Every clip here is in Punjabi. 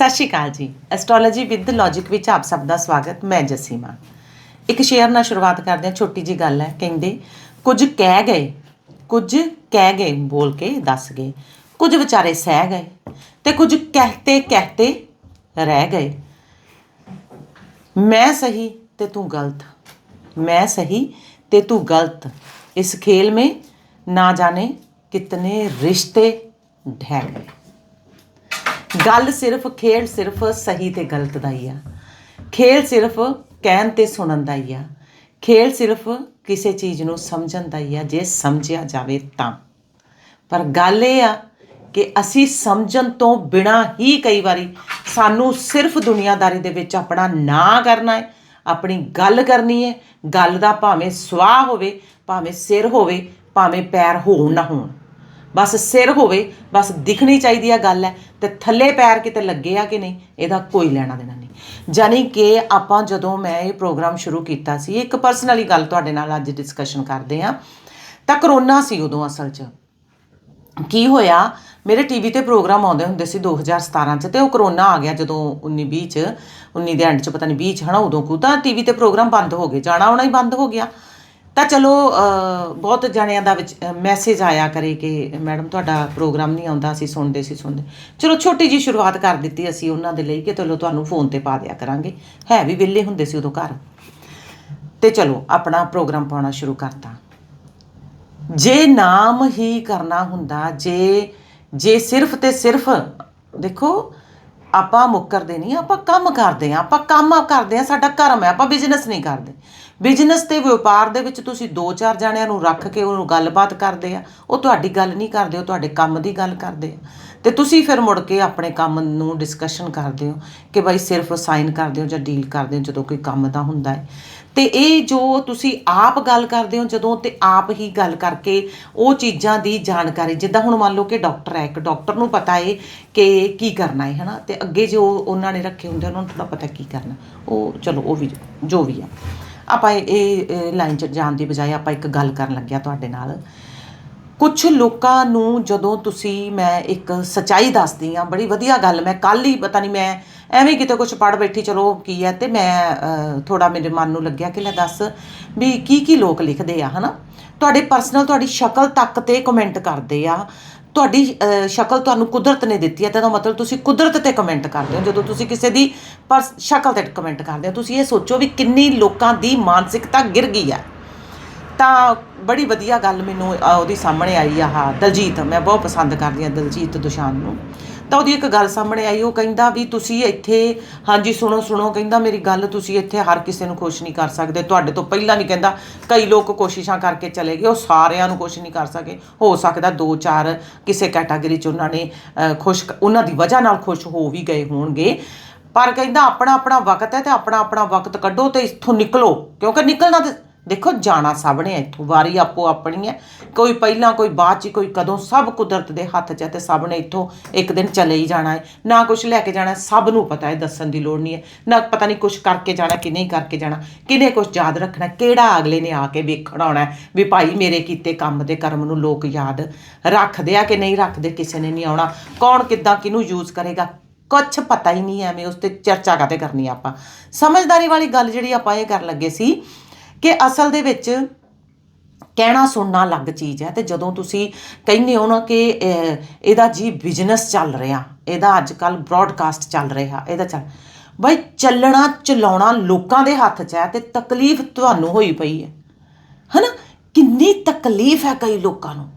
ਸਤਿ ਸ਼੍ਰੀ ਅਕਾਲ ਜੀ। ਐਸਟ੍ਰੋਲੋਜੀ ਵਿਦ ਲੌਜੀਕ ਵਿੱਚ ਆਪ ਸਭ ਦਾ ਸਵਾਗਤ, ਮੈਂ ਜਸੀਮਾ। ਇੱਕ ਸ਼ੇਅਰ ਨਾਲ ਸ਼ੁਰੂਆਤ ਕਰਦੇ ਹਾਂ, ਛੋਟੀ ਜੀ ਗੱਲ ਹੈ, ਕਹਿੰਦੇ, ਕੁਝ ਕਹਿ ਗਏ, ਕੁਝ ਕਹਿ ਗਏ, ਬੋਲ ਕੇ ਦੱਸ ਗਏ, ਕੁਝ ਵਿਚਾਰੇ ਸਹਿ ਗਏ ਤੇ ਕੁਝ ਕਹਤੇ ਕਹਤੇ ਰਹਿ ਗਏ। ਮੈਂ ਸਹੀ ਤੇ ਤੂੰ ਗਲਤ, ਮੈਂ ਸਹੀ ਤੇ ਤੂੰ ਗਲਤ, ਇਸ ਖੇਲ ਮੇ ਨਾ ਜਾਣੇ ਕਿਤਨੇ ਰਿਸ਼ਤੇ ਢਹਿ ਗਏ। ਗੱਲ ਸਿਰਫ ਖੇਡ ਸਿਰਫ ਸਹੀ ਤੇ ਗਲਤ ਦਾ ਹੀ ਆ। ਖੇਲ ਸਿਰਫ ਕਹਿਣ ਤੇ ਸੁਣਨ ਦਾ ਹੀ ਆ। ਖੇਲ ਸਿਰਫ ਕਿਸੇ ਚੀਜ਼ ਨੂੰ ਸਮਝਣ ਦਾ ਹੀ ਆ, ਜੇ ਸਮਝਿਆ ਜਾਵੇ ਤਾਂ। ਪਰ ਗੱਲ ਇਹ ਆ ਕਿ ਅਸੀਂ ਸਮਝਣ ਤੋਂ ਬਿਨਾ ਹੀ ਕਈ ਵਾਰੀ ਸਾਨੂੰ ਸਿਰਫ ਦੁਨੀਆਦਾਰੀ ਦੇ ਵਿੱਚ ਆਪਣਾ ਨਾਂ ਕਰਨਾ ਹੈ, ਆਪਣੀ ਗੱਲ ਕਰਨੀ ਹੈ। ਗੱਲ ਦਾ ਭਾਵੇਂ ਸਵਾਹ ਹੋਵੇ, ਭਾਵੇਂ ਸਿਰ ਹੋਵੇ, ਭਾਵੇਂ ਪੈਰ ਹੋਣ ਨਾ ਹੋਣ। ਬਸ ਸਿਰ ਹੋਵੇ, ਬਸ ਦਿਖਣੀ ਚਾਹੀਦੀ ਆ ਗੱਲ ਹੈ, ਤੇ ਥੱਲੇ ਪੈਰ ਕਿਤੇ ਲੱਗੇ ਆ ਕਿ ਨਹੀਂ, ਇਹਦਾ ਕੋਈ ਲੈਣਾ ਦੇਣਾ ਨਹੀਂ। ਜਾਨੀ ਕਿ ਆਪਾਂ ਜਦੋਂ ਮੈਂ ਇਹ ਪ੍ਰੋਗਰਾਮ ਸ਼ੁਰੂ ਕੀਤਾ ਸੀ, ਇੱਕ ਪਰਸਨਲੀ ਗੱਲ ਤੁਹਾਡੇ ਨਾਲ ਅੱਜ ਡਿਸਕਸ਼ਨ ਕਰਦੇ ਆ ਤਾਂ ਕਰੋਨਾ ਸੀ ਉਦੋਂ ਅਸਲ 'ਚ। ਕੀ ਹੋਇਆ, ਮੇਰੇ ਟੀਵੀ ਤੇ ਪ੍ਰੋਗਰਾਮ ਆਉਂਦੇ ਹੁੰਦੇ ਸੀ 2017 ਚ, ਤੇ ਉਹ ਕਰੋਨਾ ਆ ਗਿਆ ਜਦੋਂ 19 20 ਚ 19 ਦੇ ਐਂਡ ਚ, ਪਤਾ ਨਹੀਂ 20 ਚ, ਹਨਾ, ਉਦੋਂ ਕੋ, ਤਾਂ ਟੀਵੀ ਤੇ ਪ੍ਰੋਗਰਾਮ ਬੰਦ ਹੋ ਗਏ, ਜਾਣਾ ਆਉਣਾ ਹੀ ਬੰਦ ਹੋ ਗਿਆ। ਤਾਂ ਚਲੋ ਬਹੁਤ ਜਣਿਆਂ ਦਾ ਵਿੱਚ ਮੈਸੇਜ ਆਇਆ ਕਰੇ ਕਿ ਮੈਡਮ ਤੁਹਾਡਾ ਪ੍ਰੋਗਰਾਮ ਨਹੀਂ ਆਉਂਦਾ, ਅਸੀਂ ਸੁਣਦੇ ਸੀ ਸੁਣਦੇ। ਚਲੋ, ਛੋਟੀ ਜੀ ਸ਼ੁਰੂਆਤ ਕਰ ਦਿੱਤੀ ਅਸੀਂ ਉਹਨਾਂ ਦੇ ਲਈ ਕਿ ਚਲੋ, ਤੁਹਾਨੂੰ ਫੋਨ ਤੇ ਪਾ ਦਿਆ ਕਰਾਂਗੇ। ਹੈ ਵੀ ਵਿਹਲੇ ਹੁੰਦੇ ਸੀ ਉਦੋਂ ਘਰ। ਤੇ ਚਲੋ, ਆਪਣਾ ਪ੍ਰੋਗਰਾਮ ਪਾਉਣਾ ਸ਼ੁਰੂ ਕਰਤਾ। ਜੇ ਨਾਮ ਹੀ ਕਰਨਾ ਹੁੰਦਾ, ਜੇ ਜੇ ਸਿਰਫ ਤੇ ਸਿਰਫ, ਦੇਖੋ, ਆਪਾਂ ਮੁੱਕਰਦੇ ਨਹੀਂ, ਆਪਾਂ ਕੰਮ ਕਰਦੇ ਆ ਆਪਾਂ ਕੰਮ ਕਰਦੇ ਆ ਸਾਡਾ ਕਰਮ ਹੈ, ਆਪਾਂ ਬਿਜ਼ਨਸ ਨਹੀਂ ਕਰਦੇ। ਬਿਜ਼ਨਸ ਤੇ ਵਪਾਰ ਦੇ ਵਿੱਚ ਤੁਸੀਂ ਦੋ ਚਾਰ ਜਣਿਆਂ ਨੂੰ ਰੱਖ ਕੇ ਉਹਨੂੰ ਗੱਲਬਾਤ ਕਰਦੇ ਆ, ਉਹ ਤੁਹਾਡੀ ਗੱਲ ਨਹੀਂ ਕਰਦੇ, ਉਹ ਤੁਹਾਡੇ ਕੰਮ ਦੀ ਗੱਲ ਕਰਦੇ ਆ। ਤੇ ਤੁਸੀਂ ਫਿਰ ਮੁੜ ਕੇ ਆਪਣੇ ਕੰਮ ਨੂੰ ਡਿਸਕਸ਼ਨ ਕਰਦੇ ਹੋ ਕਿ ਭਾਈ ਸਿਰਫ ਸਾਈਨ ਕਰਦੇ ਹੋ ਜਾਂ ਡੀਲ ਕਰਦੇ ਹੋ ਜਦੋਂ ਕੋਈ ਕੰਮ ਦਾ ਹੁੰਦਾ ਹੈ। ਤੇ ਇਹ ਜੋ ਤੁਸੀਂ ਆਪ ਗੱਲ ਕਰਦੇ ਹੋ, ਜਦੋਂ ਤੇ ਆਪ ਹੀ ਗੱਲ ਕਰਕੇ ਉਹ ਚੀਜ਼ਾਂ ਦੀ ਜਾਣਕਾਰੀ, ਜਿੱਦਾਂ ਹੁਣ ਮੰਨ ਲਓ ਕਿ ਡਾਕਟਰ ਹੈ, ਇੱਕ ਡਾਕਟਰ ਨੂੰ ਪਤਾ ਹੈ ਕਿ ਕੀ ਕਰਨਾ ਹੈ, ਹਨਾ? ਤੇ ਅੱਗੇ ਜੋ ਉਹਨਾਂ ਨੇ ਰੱਖੇ ਹੁੰਦੇ ਉਹਨਾਂ ਨੂੰ ਥੋੜਾ ਪਤਾ ਕੀ ਕਰਨਾ। ਉਹ, ਚਲੋ, ਉਹ ਵੀ ਜੋ ਵੀ ਆ। ਆਪਾਂ ਇਹ- ਲਾਈਨ 'ਚ ਜਾਣ ਦੀ ਬਜਾਏ ਆਪਾਂ ਇੱਕ ਗੱਲ ਕਰਨ ਲੱਗਿਆ ਤੁਹਾਡੇ ਨਾਲ। ਕੁਝ ਲੋਕਾਂ ਨੂੰ ਜਦੋਂ ਤੁਸੀਂ, ਮੈਂ ਇੱਕ ਸਚਾਈ ਦੱਸਦੀ ਆ ਬੜੀ ਵਧੀਆ ਗੱਲ, ਮੈਂ ਕੱਲ ਹੀ, ਪਤਾ ਨਹੀਂ ਮੈਂ ਐਵੇਂ ਕਿਤੇ ਕੁਝ ਪੜ ਬੈਠੀ, ਚਲੋ ਕੀ ਹੈ ਤੇ ਮੈਂ ਥੋੜਾ ਮੇਰੇ ਮਨ ਨੂੰ ਲੱਗਿਆ ਕਿ ਲੈ ਦੱਸ ਵੀ ਕੀ ਕੀ ਲੋਕ ਲਿਖਦੇ ਆ, ਹਨਾ? ਤੁਹਾਡੇ ਪਰਸਨਲ ਤੁਹਾਡੀ ਸ਼ਕਲ ਤੱਕ ਤੇ ਕਮੈਂਟ ਕਰਦੇ ਆ। ਤੁਹਾਡੀ ਸ਼ਕਲ ਤੁਹਾਨੂੰ ਕੁਦਰਤ ਨੇ ਦਿੱਤੀ ਹੈ, ਤਾਂ ਇਹਦਾ ਮਤਲਬ ਤੁਸੀਂ ਕੁਦਰਤ ਤੇ ਕਮੈਂਟ ਕਰਦੇ ਹੋ। ਜਦੋਂ ਤੁਸੀਂ ਕਿਸੇ ਦੀ ਪਰ ਸ਼ਕਲ ਤੇ ਕਮੈਂਟ ਕਰਦੇ ਹੋ, ਤੁਸੀਂ ਇਹ ਸੋਚੋ ਵੀ ਕਿੰਨੀ ਲੋਕਾਂ ਦੀ ਮਾਨਸਿਕਤਾ ਗਿਰ ਗਈ ਹੈ। ਤਾਂ ਬੜੀ ਵਧੀਆ ਗੱਲ ਮੈਨੂੰ ਉਹਦੀ ਸਾਹਮਣੇ ਆਈ ਆ, ਹਾਂ, ਦਲਜੀਤ। ਮੈਂ ਬਹੁਤ ਪਸੰਦ ਕਰਦੀ ਹਾਂ ਦਲਜੀਤ ਦੁਸ਼ਾਨ ਨੂੰ। ਤਾਂ ਉਹਦੀ ਇੱਕ ਗੱਲ ਸਾਹਮਣੇ ਆਈ, ਉਹ ਕਹਿੰਦਾ ਵੀ ਤੁਸੀਂ ਇੱਥੇ, ਹਾਂਜੀ, ਸੁਣੋ ਸੁਣੋ, ਕਹਿੰਦਾ ਮੇਰੀ ਗੱਲ ਤੁਸੀਂ ਇੱਥੇ ਹਰ ਕਿਸੇ ਨੂੰ ਖੁਸ਼ ਨਹੀਂ ਕਰ ਸਕਦੇ। ਤੁਹਾਡੇ ਤੋਂ ਪਹਿਲਾਂ ਵੀ ਕਹਿੰਦਾ ਕਈ ਲੋਕ ਕੋਸ਼ਿਸ਼ਾਂ ਕਰਕੇ ਚਲੇ ਗਏ, ਉਹ ਸਾਰਿਆਂ ਨੂੰ ਖੁਸ਼ ਨਹੀਂ ਕਰ ਸਕੇ। ਹੋ ਸਕਦਾ ਦੋ, ਚਾਰ ਕਿਸੇ ਕੈਟਾਗਰੀ 'ਚ ਉਹਨਾਂ ਨੇ ਖੁਸ਼ ਉਹਨਾਂ ਦੀ ਵਜ੍ਹਾ ਨਾਲ ਖੁਸ਼ ਹੋ ਵੀ ਗਏ ਹੋਣਗੇ। ਪਰ ਕਹਿੰਦਾ ਆਪਣਾ ਆਪਣਾ ਵਕਤ ਹੈ ਤੇ ਆਪਣਾ ਆਪਣਾ ਵਕਤ ਕੱਢੋ ਤੇ ਇੱਥੋਂ ਨਿਕਲੋ, ਕਿਉਂਕਿ ਨਿਕਲਣਾ ਤੇ ਦੇਖੋ ਜਾਣਾ ਸਭ ਨੇ ਇੱਥੋਂ ਵਾਰੀ ਆਪੋ ਆਪਣੀ ਹੈ। ਕੋਈ ਪਹਿਲਾਂ ਕੋਈ ਬਾਅਦ ਚ ਕੋਈ ਕਦੋਂ ਸਭ ਕੁਦਰਤ ਦੇ ਹੱਥ 'ਚ ਹੈ ਤੇ ਸਭ ਨੇ ਇੱਥੋਂ ਇੱਕ ਦਿਨ ਚਲੇ ਹੀ ਜਾਣਾ ਹੈ। ਨਾ ਕੁਝ ਲੈ ਕੇ ਜਾਣਾ, ਸਭ ਨੂੰ ਪਤਾ ਹੈ, ਦੱਸਣ ਦੀ ਲੋੜ ਨਹੀਂ ਹੈ। ਨਾ ਪਤਾ ਨਹੀਂ ਕੁਝ ਕਰਕੇ ਜਾਣਾ ਕਿ ਨਹੀਂ ਕਰਕੇ ਜਾਣਾ। ਕਿਨੇ ਕੁਝ ਯਾਦ ਰੱਖਣਾ ਕਿਹੜਾ ਅਗਲੇ ਨੇ ਆ ਕੇ ਵੇਖਣ ਆਉਣਾ ਵੀ ਭਾਈ ਮੇਰੇ ਕੀਤੇ ਕੰਮ ਦੇ ਕਰਮ ਨੂੰ ਲੋਕ ਯਾਦ ਰੱਖਦੇ ਆ ਕਿ ਨਹੀਂ ਰੱਖਦੇ? ਕਿਸੇ ਨੇ ਨਹੀਂ ਆਉਣਾ। ਕੌਣ ਕਿੱਦਾਂ ਕਿਹਨੂੰ ਯੂਜ਼ ਕਰੇਗਾ? ਕੁਛ ਪਤਾ ਹੀ ਨਹੀਂ ਐਵੇਂ, ਉਸ ਤੇ ਚਰਚਾ ਕਾਤੇ ਕਰਨੀ ਆਪਾਂ? ਸਮਝਦਾਰੀ ਵਾਲੀ ਗੱਲ ਜਿਹੜੀ ਆਪਾਂ ਇਹ ਕਰਨ ਲੱਗੇ ਸੀ ਕਿ ਅਸਲ ਦੇ ਵਿੱਚ ਕਹਿਣਾ ਸੁਣਨਾ ਅਲੱਗ ਚੀਜ਼ ਹੈ ਤੇ ਜਦੋਂ ਤੁਸੀਂ ਕਹਿੰਦੇ ਹੋ ਨਾ ਕਿ ਇਹਦਾ ਜੀ ਬਿਜ਼ਨਸ ਚੱਲ ਰਿਹਾ, ਇਹਦਾ ਅੱਜ ਕੱਲ ਬ੍ਰੌਡਕਾਸਟ ਚੱਲ ਰਿਹਾ, ਇਹਦਾ ਚੱਲ, ਬਈ ਚੱਲਣਾ, ਚਲਾਉਣਾ ਲੋਕਾਂ ਦੇ ਹੱਥ 'ਚ ਹੈ ਤੇ ਤਕਲੀਫ ਤੁਹਾਨੂੰ ਹੋਈ ਪਈ ਹੈ। ਹਨਾ? ਕਿੰਨੀ ਤਕਲੀਫ ਹੈ ਕਈ ਲੋਕਾਂ ਨੂੰ।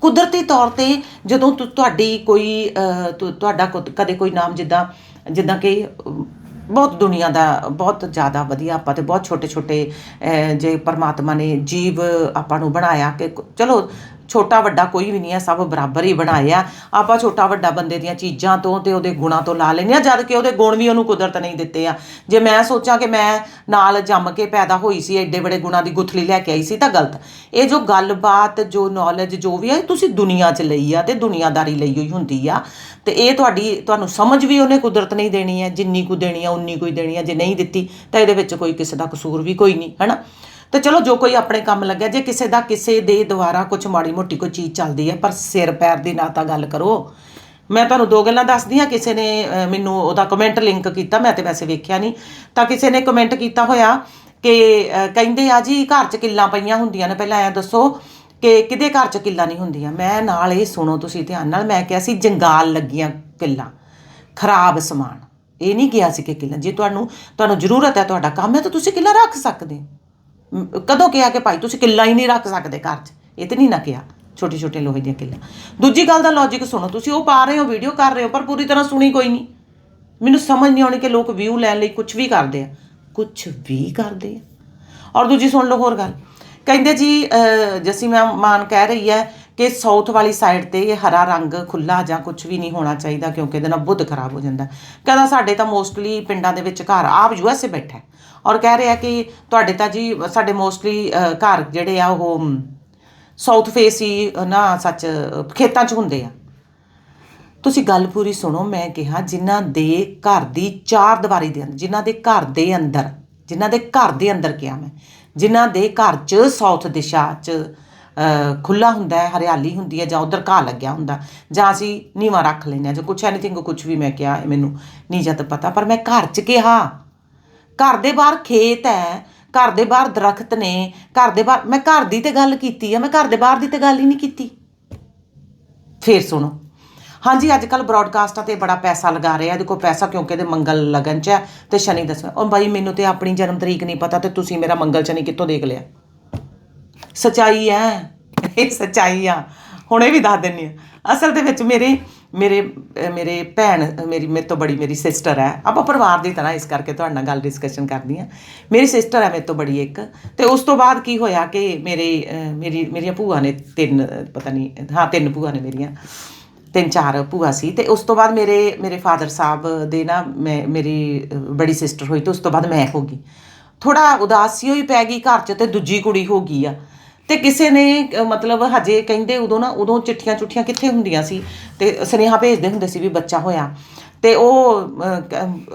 ਕੁਦਰਤੀ ਤੌਰ ਤੇ ਜਦੋਂ ਤੁ- ਤੁਹਾਡੀ ਕੋਈ ਤੁਹਾਡਾ ਕੁਦ- ਕਦੇ ਕੋਈ ਨਾਮ ਜਿੱਦਾਂ ਜਿੱਦਾਂ ਕਿ ਬਹੁਤ ਦੁਨੀਆ ਦਾ, ਬਹੁਤ ਜ਼ਿਆਦਾ ਵਧੀਆ ਆਪਾਂ ਤੇ ਬਹੁਤ ਛੋਟੇ ਛੋਟੇ ਜੇ ਪਰਮਾਤਮਾ ਨੇ ਜੀਵ ਆਪਾਂ ਨੂੰ ਬਣਾਇਆ ਕਿ ਚਲੋ ਛੋਟਾ ਵੱਡਾ ਕੋਈ ਵੀ ਨਹੀਂ ਹੈ, ਸਭ ਬਰਾਬਰ ਹੀ ਬਣਾਇਆ ਆਪਾਂ ਛੋਟਾ ਵੱਡਾ ਬੰਦੇ ਦੀਆਂ ਚੀਜ਼ਾਂ ਤੋਂ ਤੇ ਉਹਦੇ ਗੁਣਾਂ ਤੋਂ ਲਾ ਲੈਂਦੇ ਆ ਜਦ ਕਿ ਉਹਦੇ ਗੁਣ ਵੀ ਉਹਨੂੰ ਕੁਦਰਤ ਨਹੀਂ ਦਿੱਤੇ ਆ। ਜੇ ਮੈਂ ਸੋਚਾਂ ਕਿ ਮੈਂ ਨਾਲ ਜੰਮ ਕੇ ਪੈਦਾ ਹੋਈ ਸੀ ਐਡੇ ਬੜੇ ਗੁਣਾਂ ਦੀ ਗੁਥਲੀ ਲੈ ਕੇ ਆਈ ਸੀ, ਤਾਂ ਗਲਤ। ਇਹ ਜੋ ਗੱਲਬਾਤ, ਜੋ ਨੌਲੇਜ ਜੋ ਵੀ ਹੈ ਤੁਸੀਂ ਦੁਨੀਆ 'ਚ ਲਈ ਆ ਤੇ ਦੁਨੀਆਦਾਰੀ ਲਈ ਹੋਈ ਹੁੰਦੀ ਆ। ਤੇ ਇਹ ਤੁਹਾਡੀ, ਤੁਹਾਨੂੰ ਸਮਝ ਵੀ ਉਹਨੇ ਕੁਦਰਤ ਨਹੀਂ ਦੇਣੀ ਹੈ, ਜਿੰਨੀ ਕੁ ਦੇਣੀ ਆ, ਉਨੀ ਕੁ ਹੀ ਦੇਣੀ ਹੈ ਜੇ ਨਹੀਂ ਦਿੱਤੀ, ਤਾਂ ਇਹਦੇ ਵਿੱਚ ਕੋਈ ਕਿਸੇ ਦਾ ਕਸੂਰ ਵੀ ਕੋਈ ਨਹੀਂ, ਹੈਨਾ? ਤੇ ਚਲੋ ਜੋ ਕੋਈ ਆਪਣੇ ਕੰਮ ਲੱਗਿਆ, ਜੇ ਕਿਸੇ ਦਾ ਕਿਸੇ ਦੇ ਦੁਆਰਾ ਕੁਝ ਮਾੜੀ ਮੋਟੀ ਕੋਈ ਚੀਜ਼ ਚੱਲਦੀ ਹੈ, ਪਰ ਸਿਰ ਪੈਰ ਦੀ ਨਾ ਤਾਂ ਗੱਲ ਕਰੋ। ਮੈਂ ਤੁਹਾਨੂੰ ਦੋ ਗੱਲਾਂ ਦੱਸਦੀ ਹਾਂ, ਕਿਸੇ ਨੇ ਮੈਨੂੰ ਉਹਦਾ ਕਮੈਂਟ ਲਿੰਕ ਕੀਤਾ, ਮੈਂ ਤੇ ਵੈਸੇ ਵੇਖਿਆ ਨਹੀਂ। ਤਾਂ ਕਿਸੇ ਨੇ ਕਮੈਂਟ ਕੀਤਾ ਹੋਇਆ ਕਿ ਕਹਿੰਦੇ ਆ ਜੀ, ਘਰ 'ਚ ਕਿੱਲਾਂ ਪਈਆਂ ਹੁੰਦੀਆਂ ਨੇ, ਪਹਿਲਾਂ ਐ ਦੱਸੋ ਕਿ ਕਿਹਦੇ ਘਰ 'ਚ ਕਿੱਲਾਂ ਨਹੀਂ ਹੁੰਦੀਆਂ? ਮੈਂ ਨਾਲ ਇਹ ਸੁਣੋ ਤੁਸੀਂ ਧਿਆਨ ਨਾਲ, ਮੈਂ ਕਿਹਾ ਸੀ ਜੰਗਾਲ ਲੱਗੀਆਂ ਕਿੱਲਾਂ, ਖਰਾਬ ਸਮਾਨ। ਇਹ ਨਹੀਂ ਕਿਹਾ ਸੀ ਕਿ ਕਿੱਲਾਂ, ਜੇ ਤੁਹਾਨੂੰ ਤੁਹਾਨੂੰ ਜ਼ਰੂਰਤ ਹੈ ਤੁਹਾਡਾ ਕੰਮ ਹੈ, ਤਾਂ ਤੁਸੀਂ ਕਿੱਲਾ ਰੱਖ ਸਕਦੇ ਹੋ। ਕਦੋਂ ਕਿਹਾ ਕਿ ਭਾਈ ਤੁਸੀਂ ਕਿੱਲਾ ਹੀ ਨਹੀਂ ਰੱਖ ਸਕਦੇ ਘਰ 'ਚ? ਇਹ ਤੇ ਨਹੀਂ ਨਾ ਕਿਹਾ ਛੋਟੇ ਛੋਟੇ ਲੋਹੇ ਦੀਆਂ ਕਿੱਲਾਂ। ਦੂਜੀ ਗੱਲ ਦਾ ਲੌਜੀਕ ਸੁਣੋ ਤੁਸੀਂ ਉਹ ਪਾ ਰਹੇ ਹੋ ਵੀਡੀਓ ਕਰ ਰਹੇ ਹੋ ਪਰ ਪੂਰੀ ਤਰ੍ਹਾਂ ਸੁਣੀ ਕੋਈ ਨਹੀਂ। ਮੈਨੂੰ ਸਮਝ ਨਹੀਂ ਆਉਣੀ ਕਿ ਲੋਕ ਵਿਊ ਲੈਣ ਲਈ ਕੁਝ ਵੀ ਕਰਦੇ ਆ। ਕੁਝ ਵੀ ਕਰਦੇ ਆ। ਔਰ ਦੂਜੀ ਸੁਣ ਲਓ ਹੋਰ ਗੱਲ। ਕਹਿੰਦੇ ਜੀ ਅਹ, ਜੱਸੀ ਮੈਂ ਮਾਨ ਕਹਿ ਰਹੀ ਹੈ ਕਿ ਸਾਊਥ ਵਾਲੀ ਸਾਈਡ ਤੇ ਇਹ ਹਰਾ ਰੰਗ ਖੁੱਲਾ ਜਾਂ ਕੁਝ ਵੀ ਨਹੀਂ ਹੋਣਾ ਚਾਹੀਦਾ ਕਿਉਂਕਿ ਇਹਦੇ ਨਾਲ ਬੁੱਧ ਖਰਾਬ ਹੋ ਜਾਂਦਾ। ਕਹਿੰਦਾ ਸਾਡੇ ਤਾਂ ਮੋਸਟਲੀ ਪਿੰਡਾਂ ਦੇ ਵਿੱਚ ਘਰ ਆਪ ਯੂਐਸਏ ਬੈਠਾ ਔਰ ਕਹਿ ਰਿਹਾ ਕਿ ਤੁਹਾਡੇ ਤਾਂ ਜੀ, ਸਾਡੇ ਮੋਸਟਲੀ ਘਰ ਜਿਹੜੇ ਆ ਉਹ ਸਾਊਥ ਫੇਸ ਹੀ, ਨਾ, ਸੱਚ, ਖੇਤਾਂ 'ਚ ਹੁੰਦੇ ਆ। ਤੁਸੀਂ ਗੱਲ ਪੂਰੀ ਸੁਣੋ, ਮੈਂ ਕਿਹਾ ਜਿਨ੍ਹਾਂ ਦੇ ਘਰ ਦੀ ਚਾਰ ਦੀਵਾਰੀ ਦੇ ਅੰਦਰ, ਜਿਨ੍ਹਾਂ ਦੇ ਘਰ ਦੇ ਅੰਦਰ, ਜਿਨ੍ਹਾਂ ਦੇ ਘਰ ਦੇ ਅੰਦਰ ਕਿਹਾ ਮੈਂ, ਜਿਨ੍ਹਾਂ ਦੇ ਘਰ 'ਚ ਸਾਊਥ ਦਿਸ਼ਾ 'ਚ ਖੁੱਲਾ ਹੁੰਦਾ ਹੈ, ਹਰਿਆਲੀ ਹੁੰਦੀ ਹੈ, ਜਾਂ ਉਧਰ ਘਾਹ ਲੱਗਿਆ ਹੁੰਦਾ, ਜਾਂ ਅਸੀਂ ਨੀਵਾਂ ਰੱਖ ਲੈਂਦੇ ਹਾਂ, ਜਾਂ ਕੁਛ ਐਨੀਥਿੰਗ ਕੁਛ ਵੀ ਮੈਂ ਕਿਹਾ ਮੈਨੂੰ ਨਹੀਂ ਜਦ ਪਤਾ, ਪਰ ਮੈਂ ਘਰ 'ਚ ਕਿਹਾ। ਘਰ ਦੇ ਬਾਹਰ ਖੇਤ ਹੈ, ਘਰ ਦੇ ਬਾਹਰ ਦਰਖਤ ਨੇ, ਘਰ ਦੇ ਬਾਹਰ, ਮੈਂ ਘਰ ਦੀ ਤੇ ਗੱਲ ਕੀਤੀ ਆ, ਮੈਂ ਘਰ ਦੇ ਬਾਹਰ ਦੀ ਤੇ ਗੱਲ ਹੀ ਨਹੀਂ ਕੀਤੀ। ਫੇਰ ਸੁਣੋ। ਹਾਂਜੀ ਅੱਜ ਕੱਲ ਬ੍ਰਾਡਕਾਸਟਾਂ ਤੇ ਬੜਾ ਪੈਸਾ ਲਗਾ ਰਹੇ ਆ ਦੇਖੋ ਪੈਸਾ ਕਿਉਂਕਿ ਇਹਦੇ ਮੰਗਲ ਲਗਨ ਚ ਹੈ ਤੇ ਸ਼ਨੀ ਦਸਵੇਂ। ਉਹ ਬਾਈ, ਮੈਨੂੰ ਤੇ ਆਪਣੀ ਜਨਮ ਤਰੀਕ ਨਹੀਂ ਪਤਾ ਤੇ ਤੁਸੀਂ ਮੇਰਾ ਮੰਗਲ ਸ਼ਨੀ ਕਿੱਥੋਂ ਦੇਖ ਲਿਆ? ਸਚਾਈ ਹੈ, ਇਹ ਸਚਾਈ ਆ। ਹੁਣੇ ਵੀ ਦੱਸ ਦਿੰਨੀ ਆ। ਅਸਲ ਦੇ ਵਿੱਚ ਮੇਰੇ ਮੇਰੇ ਮੇਰੇ ਭੈਣ ਮੇਰੀ, ਮੇਰੇ ਤੋਂ ਬੜੀ ਮੇਰੀ ਸਿਸਟਰ ਹੈ। ਆਪਾਂ ਪਰਿਵਾਰ ਦੀ ਤਰ੍ਹਾਂ ਇਸ ਕਰਕੇ ਤੁਹਾਡੇ ਨਾਲ ਗੱਲ ਡਿਸਕਸ਼ਨ ਕਰਦੀ ਆ ਮੇਰੀ ਸਿਸਟਰ ਹੈ ਮੇਰੇ ਤੋਂ ਬੜੀ ਇੱਕ। ਤੇ ਉਸ ਤੋਂ ਬਾਅਦ ਕੀ ਹੋਇਆ ਕਿ ਮੇਰੇ ਮੇਰੀ, ਮੇਰੀਆਂ ਭੂਆ ਨੇ ਤਿੰਨ, ਪਤਾ ਨਹੀਂ, ਹਾਂ, ਤਿੰਨ ਭੂਆ ਨੇ ਮੇਰੀਆਂ। ਤਿੰਨ, ਚਾਰ ਭੂਆ ਸੀ। ਤੇ ਉਸ ਤੋਂ ਬਾਅਦ ਮੇਰੇ ਮੇਰੇ ਫਾਦਰ ਸਾਹਿਬ ਦੇ ਨਾ ਮੈਂ, ਮੇਰੀ ਬੜੀ ਸਿਸਟਰ ਹੋਈ ਤੇ ਉਸ ਤੋਂ ਬਾਅਦ ਮੈਂ ਹੋ ਗਈ। ਥੋੜਾ ਉਦਾਸੀ ਹੋਈ ਪੈ ਗਈ ਘਰ 'ਚ ਤੇ ਦੂਜੀ ਕੁੜੀ ਹੋ ਗਈ ਆ। ਤੇ ਕਿਸੇ ਨੇ ਅਹ, ਮਤਲਬ ਹਜੇ ਕਹਿੰਦੇ ਉਦੋਂ ਨਾ ਉਦੋਂ ਚਿੱਠੀਆਂ ਚੁੱਠੀਆਂ ਕਿੱਥੇ ਹੁੰਦੀਆਂ ਸੀ? ਤੇ ਸੁਨੇਹਾ ਭੇਜਦੇ ਹੁੰਦੇ ਸੀ ਵੀ ਬੱਚਾ ਹੋਇਆ। ਤੇ ਉਹ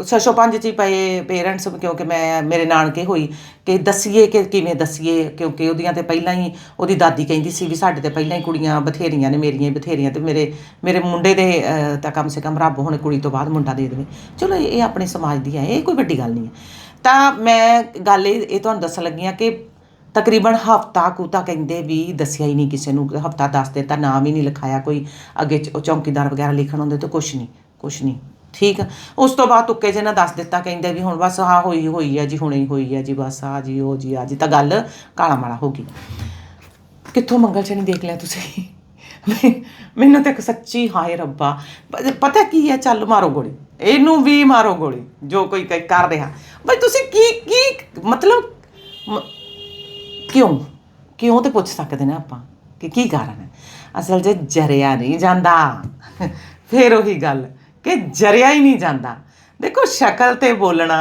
ਸਸ਼ੋ ਪੰਜ ਚ ਹੀ ਪਏ ਪੇਰੈਂਟਸ ਕਿਉਂਕਿ ਮੈਂ ਮੇਰੇ ਨਾਨਕੇ ਹੋਈ ਕਿ ਦੱਸੀਏ ਕਿ ਕਿਵੇਂ ਦੱਸੀਏ ਕਿਉਂਕਿ ਉਹਦੀਆਂ ਤੇ ਪਹਿਲਾਂ ਹੀ ਉਹਦੀ ਦਾਦੀ ਕਹਿੰਦੀ ਸੀ ਵੀ ਸਾਡੇ ਤੇ ਪਹਿਲਾਂ ਹੀ ਕੁੜੀਆਂ ਬਥੇਰੀਆਂ ਨੇ ਮੇਰੀਆਂ ਹੀ ਬਥੇਰੀਆਂ ਤੇ ਮੇਰੇ ਮੇਰੇ ਮੁੰਡੇ ਦੇ ਅਹ, ਤਾਂ ਕਮ ਸੇ ਕਮ ਰੱਬ ਹੁਣ ਕੁੜੀ ਤੋਂ ਬਾਅਦ ਮੁੰਡਾ ਦੇ ਦੇਵੇ। ਚਲੋ ਇਹ ਇਹ ਆਪਣੇ ਸਮਾਜ ਦੀ ਹੈ ਇਹ ਕੋਈ ਵੱਡੀ ਗੱਲ ਨਹੀਂ ਹੈ। ਤਾਂ ਮੈਂ ਗੱਲ ਇਹ ਇਹ ਤੁਹਾਨੂੰ ਦੱਸਣ ਲੱਗੀ ਹਾਂ ਕਿ ਤਕਰੀਬਨ ਹਫਤਾ ਕੁ ਤਾਂ ਕਹਿੰਦੇ ਵੀ ਦੱਸਿਆ ਹੀ ਨਹੀਂ ਕਿਸੇ ਨੂੰ, ਹਫਤਾ ਦੱਸ ਦਿੱਤਾ ਨਾਮ ਹੀ ਨਹੀਂ ਲਿਖਾਇਆ ਕੋਈ, ਅੱਗੇ ਚ- ਚੌਕੀਦਾਰ ਵਗੈਰਾ ਲਿਖਣ ਹੁੰਦੇ ਤਾਂ ਕੁਛ ਨਹੀਂ ਕੁਛ ਨਹੀਂ, ਠੀਕ ਉਸ ਤੋਂ ਬਾਅਦ ਤੁੱਕੇ ਜਿਹੇ ਨਾਲ ਦੱਸ ਦਿੱਤਾ ਕਹਿੰਦੇ ਵੀ ਹੁਣ ਬਸ ਹਾਂ ਹੋਈ ਹੋਈ ਹੈ ਜੀ, ਹੁਣੇ ਹੀ ਹੋਈ ਹੈ ਜੀ, ਬਸ ਆ ਜੀ, ਉਹ ਜੀ ਆ ਜੀ, ਤਾਂ ਗੱਲ ਕਾਲਾ ਮਾਲਾ ਹੋ ਗਈ। ਕਿੱਥੋਂ ਮੰਗਲ ਸ਼ਨੀ ਦੇਖ ਲਿਆ ਤੁਸੀਂ? ਮੈਨੂੰ ਤਾਂ ਇੱਕ ਸੱਚੀ ਹਾਏ ਰੱਬਾ ਪਤਾ ਕੀ ਹੈ ਚੱਲ ਮਾਰੋ ਗੋਲੀ, ਇਹਨੂੰ ਵੀ ਮਾਰੋ ਗੋਲੀ, ਜੋ ਕੋਈ ਕਰ ਰਿਹਾ ਬਈ ਤੁਸੀਂ ਕੀ ਕੀ, ਮਤਲਬ ਕਿਉਂ? ਕਿਉਂ ਤੇ ਪੁੱਛ ਸਕਦੇ ਨੇ ਆਪਾਂ ਕਿ ਕੀ ਕਾਰਨ ਹੈ? ਅਸਲ 'ਚ ਜਰਿਆ ਨਹੀਂ ਜਾਂਦਾ। ਫੇਰ ਉਹੀ ਗੱਲ ਕਿ ਜਰਿਆ ਹੀ ਨਹੀਂ ਜਾਂਦਾ। ਦੇਖੋ ਸ਼ਕਲ ਤੇ ਬੋਲਣਾ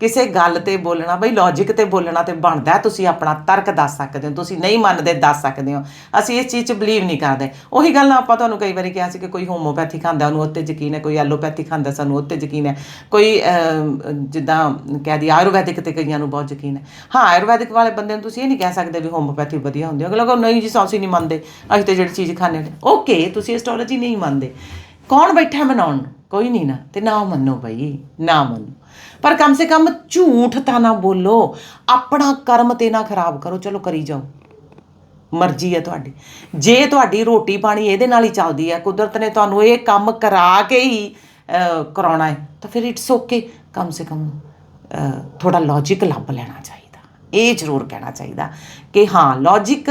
ਕਿਸੇ ਗੱਲ ਤੇ ਬੋਲਣਾ, ਬਈ ਲੌਜੀਕ ਤੇ ਬੋਲਣਾ ਤੇ ਬਣਦਾ ਤੁਸੀਂ ਆਪਣਾ ਤਰਕ ਦੱਸ ਸਕਦੇ ਹੋ, ਤੁਸੀਂ ਨਹੀਂ ਮੰਨਦੇ ਦੱਸ ਸਕਦੇ ਹੋ। ਅਸੀਂ ਇਸ ਚੀਜ਼ 'ਚ ਬਲੀਵ ਨਹੀਂ ਕਰਦੇ। ਉਹੀ ਗੱਲ ਆਪਾਂ ਤੁਹਾਨੂੰ ਕਈ ਵਾਰੀ ਕਿਹਾ ਸੀ ਕਿ ਕੋਈ ਹੋਮੋਪੈਥੀ ਖਾਂਦਾ, ਉਹਨੂੰ ਉੱਤੇ ਯਕੀਨ ਹੈ, ਕੋਈ ਐਲੋਪੈਥੀ ਖਾਂਦਾ, ਸਾਨੂੰ ਉੱਤੇ ਯਕੀਨ ਹੈ। ਕੋਈ ਜਿੱਦਾਂ ਕਹਿ ਦੀ ਆਯੁਰਵੈਦਿਕ ਤੇ ਕਈਆਂ ਨੂੰ ਬਹੁਤ ਯਕੀਨ ਹੈ। ਹਾਂ, ਆਯੁਰਵੈਦਿਕ ਵਾਲੇ ਬੰਦੇ ਨੂੰ ਤੁਸੀਂ ਇਹ ਨਹੀਂ ਕਹਿ ਸਕਦੇ ਵੀ ਹੋਮੋਪੈਥੀ ਵਧੀਆ ਹੁੰਦੀ ਹੈ। ਅਗਲਾ ਕਹੋ ਨਹੀਂ ਜੀ ਅਸੀਂ ਨਹੀਂ ਮੰਨਦੇ। ਅਸੀਂ ਤੇ ਜਿਹੜੀ ਚੀਜ਼ ਖਾਂਦੇ ਓਕੇ ਤੁਸੀਂ ਐਸਟ੍ਰੋਲੋਜੀ ਨਹੀਂ ਮੰਨਦੇ। ਕੌਣ ਬੈਠਾ ਮਨਾਉਣ? ਨੂੰ? ਕੋਈ ਨਹੀਂ ਨਾ, ਤੇ ਨਾ ਮੰਨੋ ਬਈ, ਨਾ ਮੰਨੋ। ਪਰ ਕਮ ਸੇ ਕਮ ਝੂਠ ਤਾਂ ਨਾ ਬੋਲੋ ਆਪਣਾ ਕਰਮ ਤੇ ਨਾ ਖਰਾਬ ਕਰੋ। ਚਲੋ ਕਰੀ ਜਾਓ। ਮਰਜ਼ੀ ਹੈ ਤੁਹਾਡੀ। ਜੇ ਤੁਹਾਡੀ ਰੋਟੀ ਪਾਣੀ ਇਹਦੇ ਨਾਲ ਹੀ ਚੱਲਦੀ ਹੈ ਕੁਦਰਤ ਨੇ ਤੁਹਾਨੂੰ ਇਹ ਕੰਮ ਕਰਾ ਕੇ ਹੀ ਕਰਾਉਣਾ ਹੈ ਤਾਂ ਫਿਰ ਇਟਸ ਓਕੇ ਕਮ ਸੇ ਕਮ ਅਹ, ਥੋੜਾ ਲੌਜੀਕ ਲੱਭ ਲੈਣਾ ਚਾਹੀਦਾ। ਇਹ ਜ਼ਰੂਰ ਕਹਿਣਾ ਚਾਹੀਦਾ ਕਿ ਹਾਂ ਲੌਜੀਕ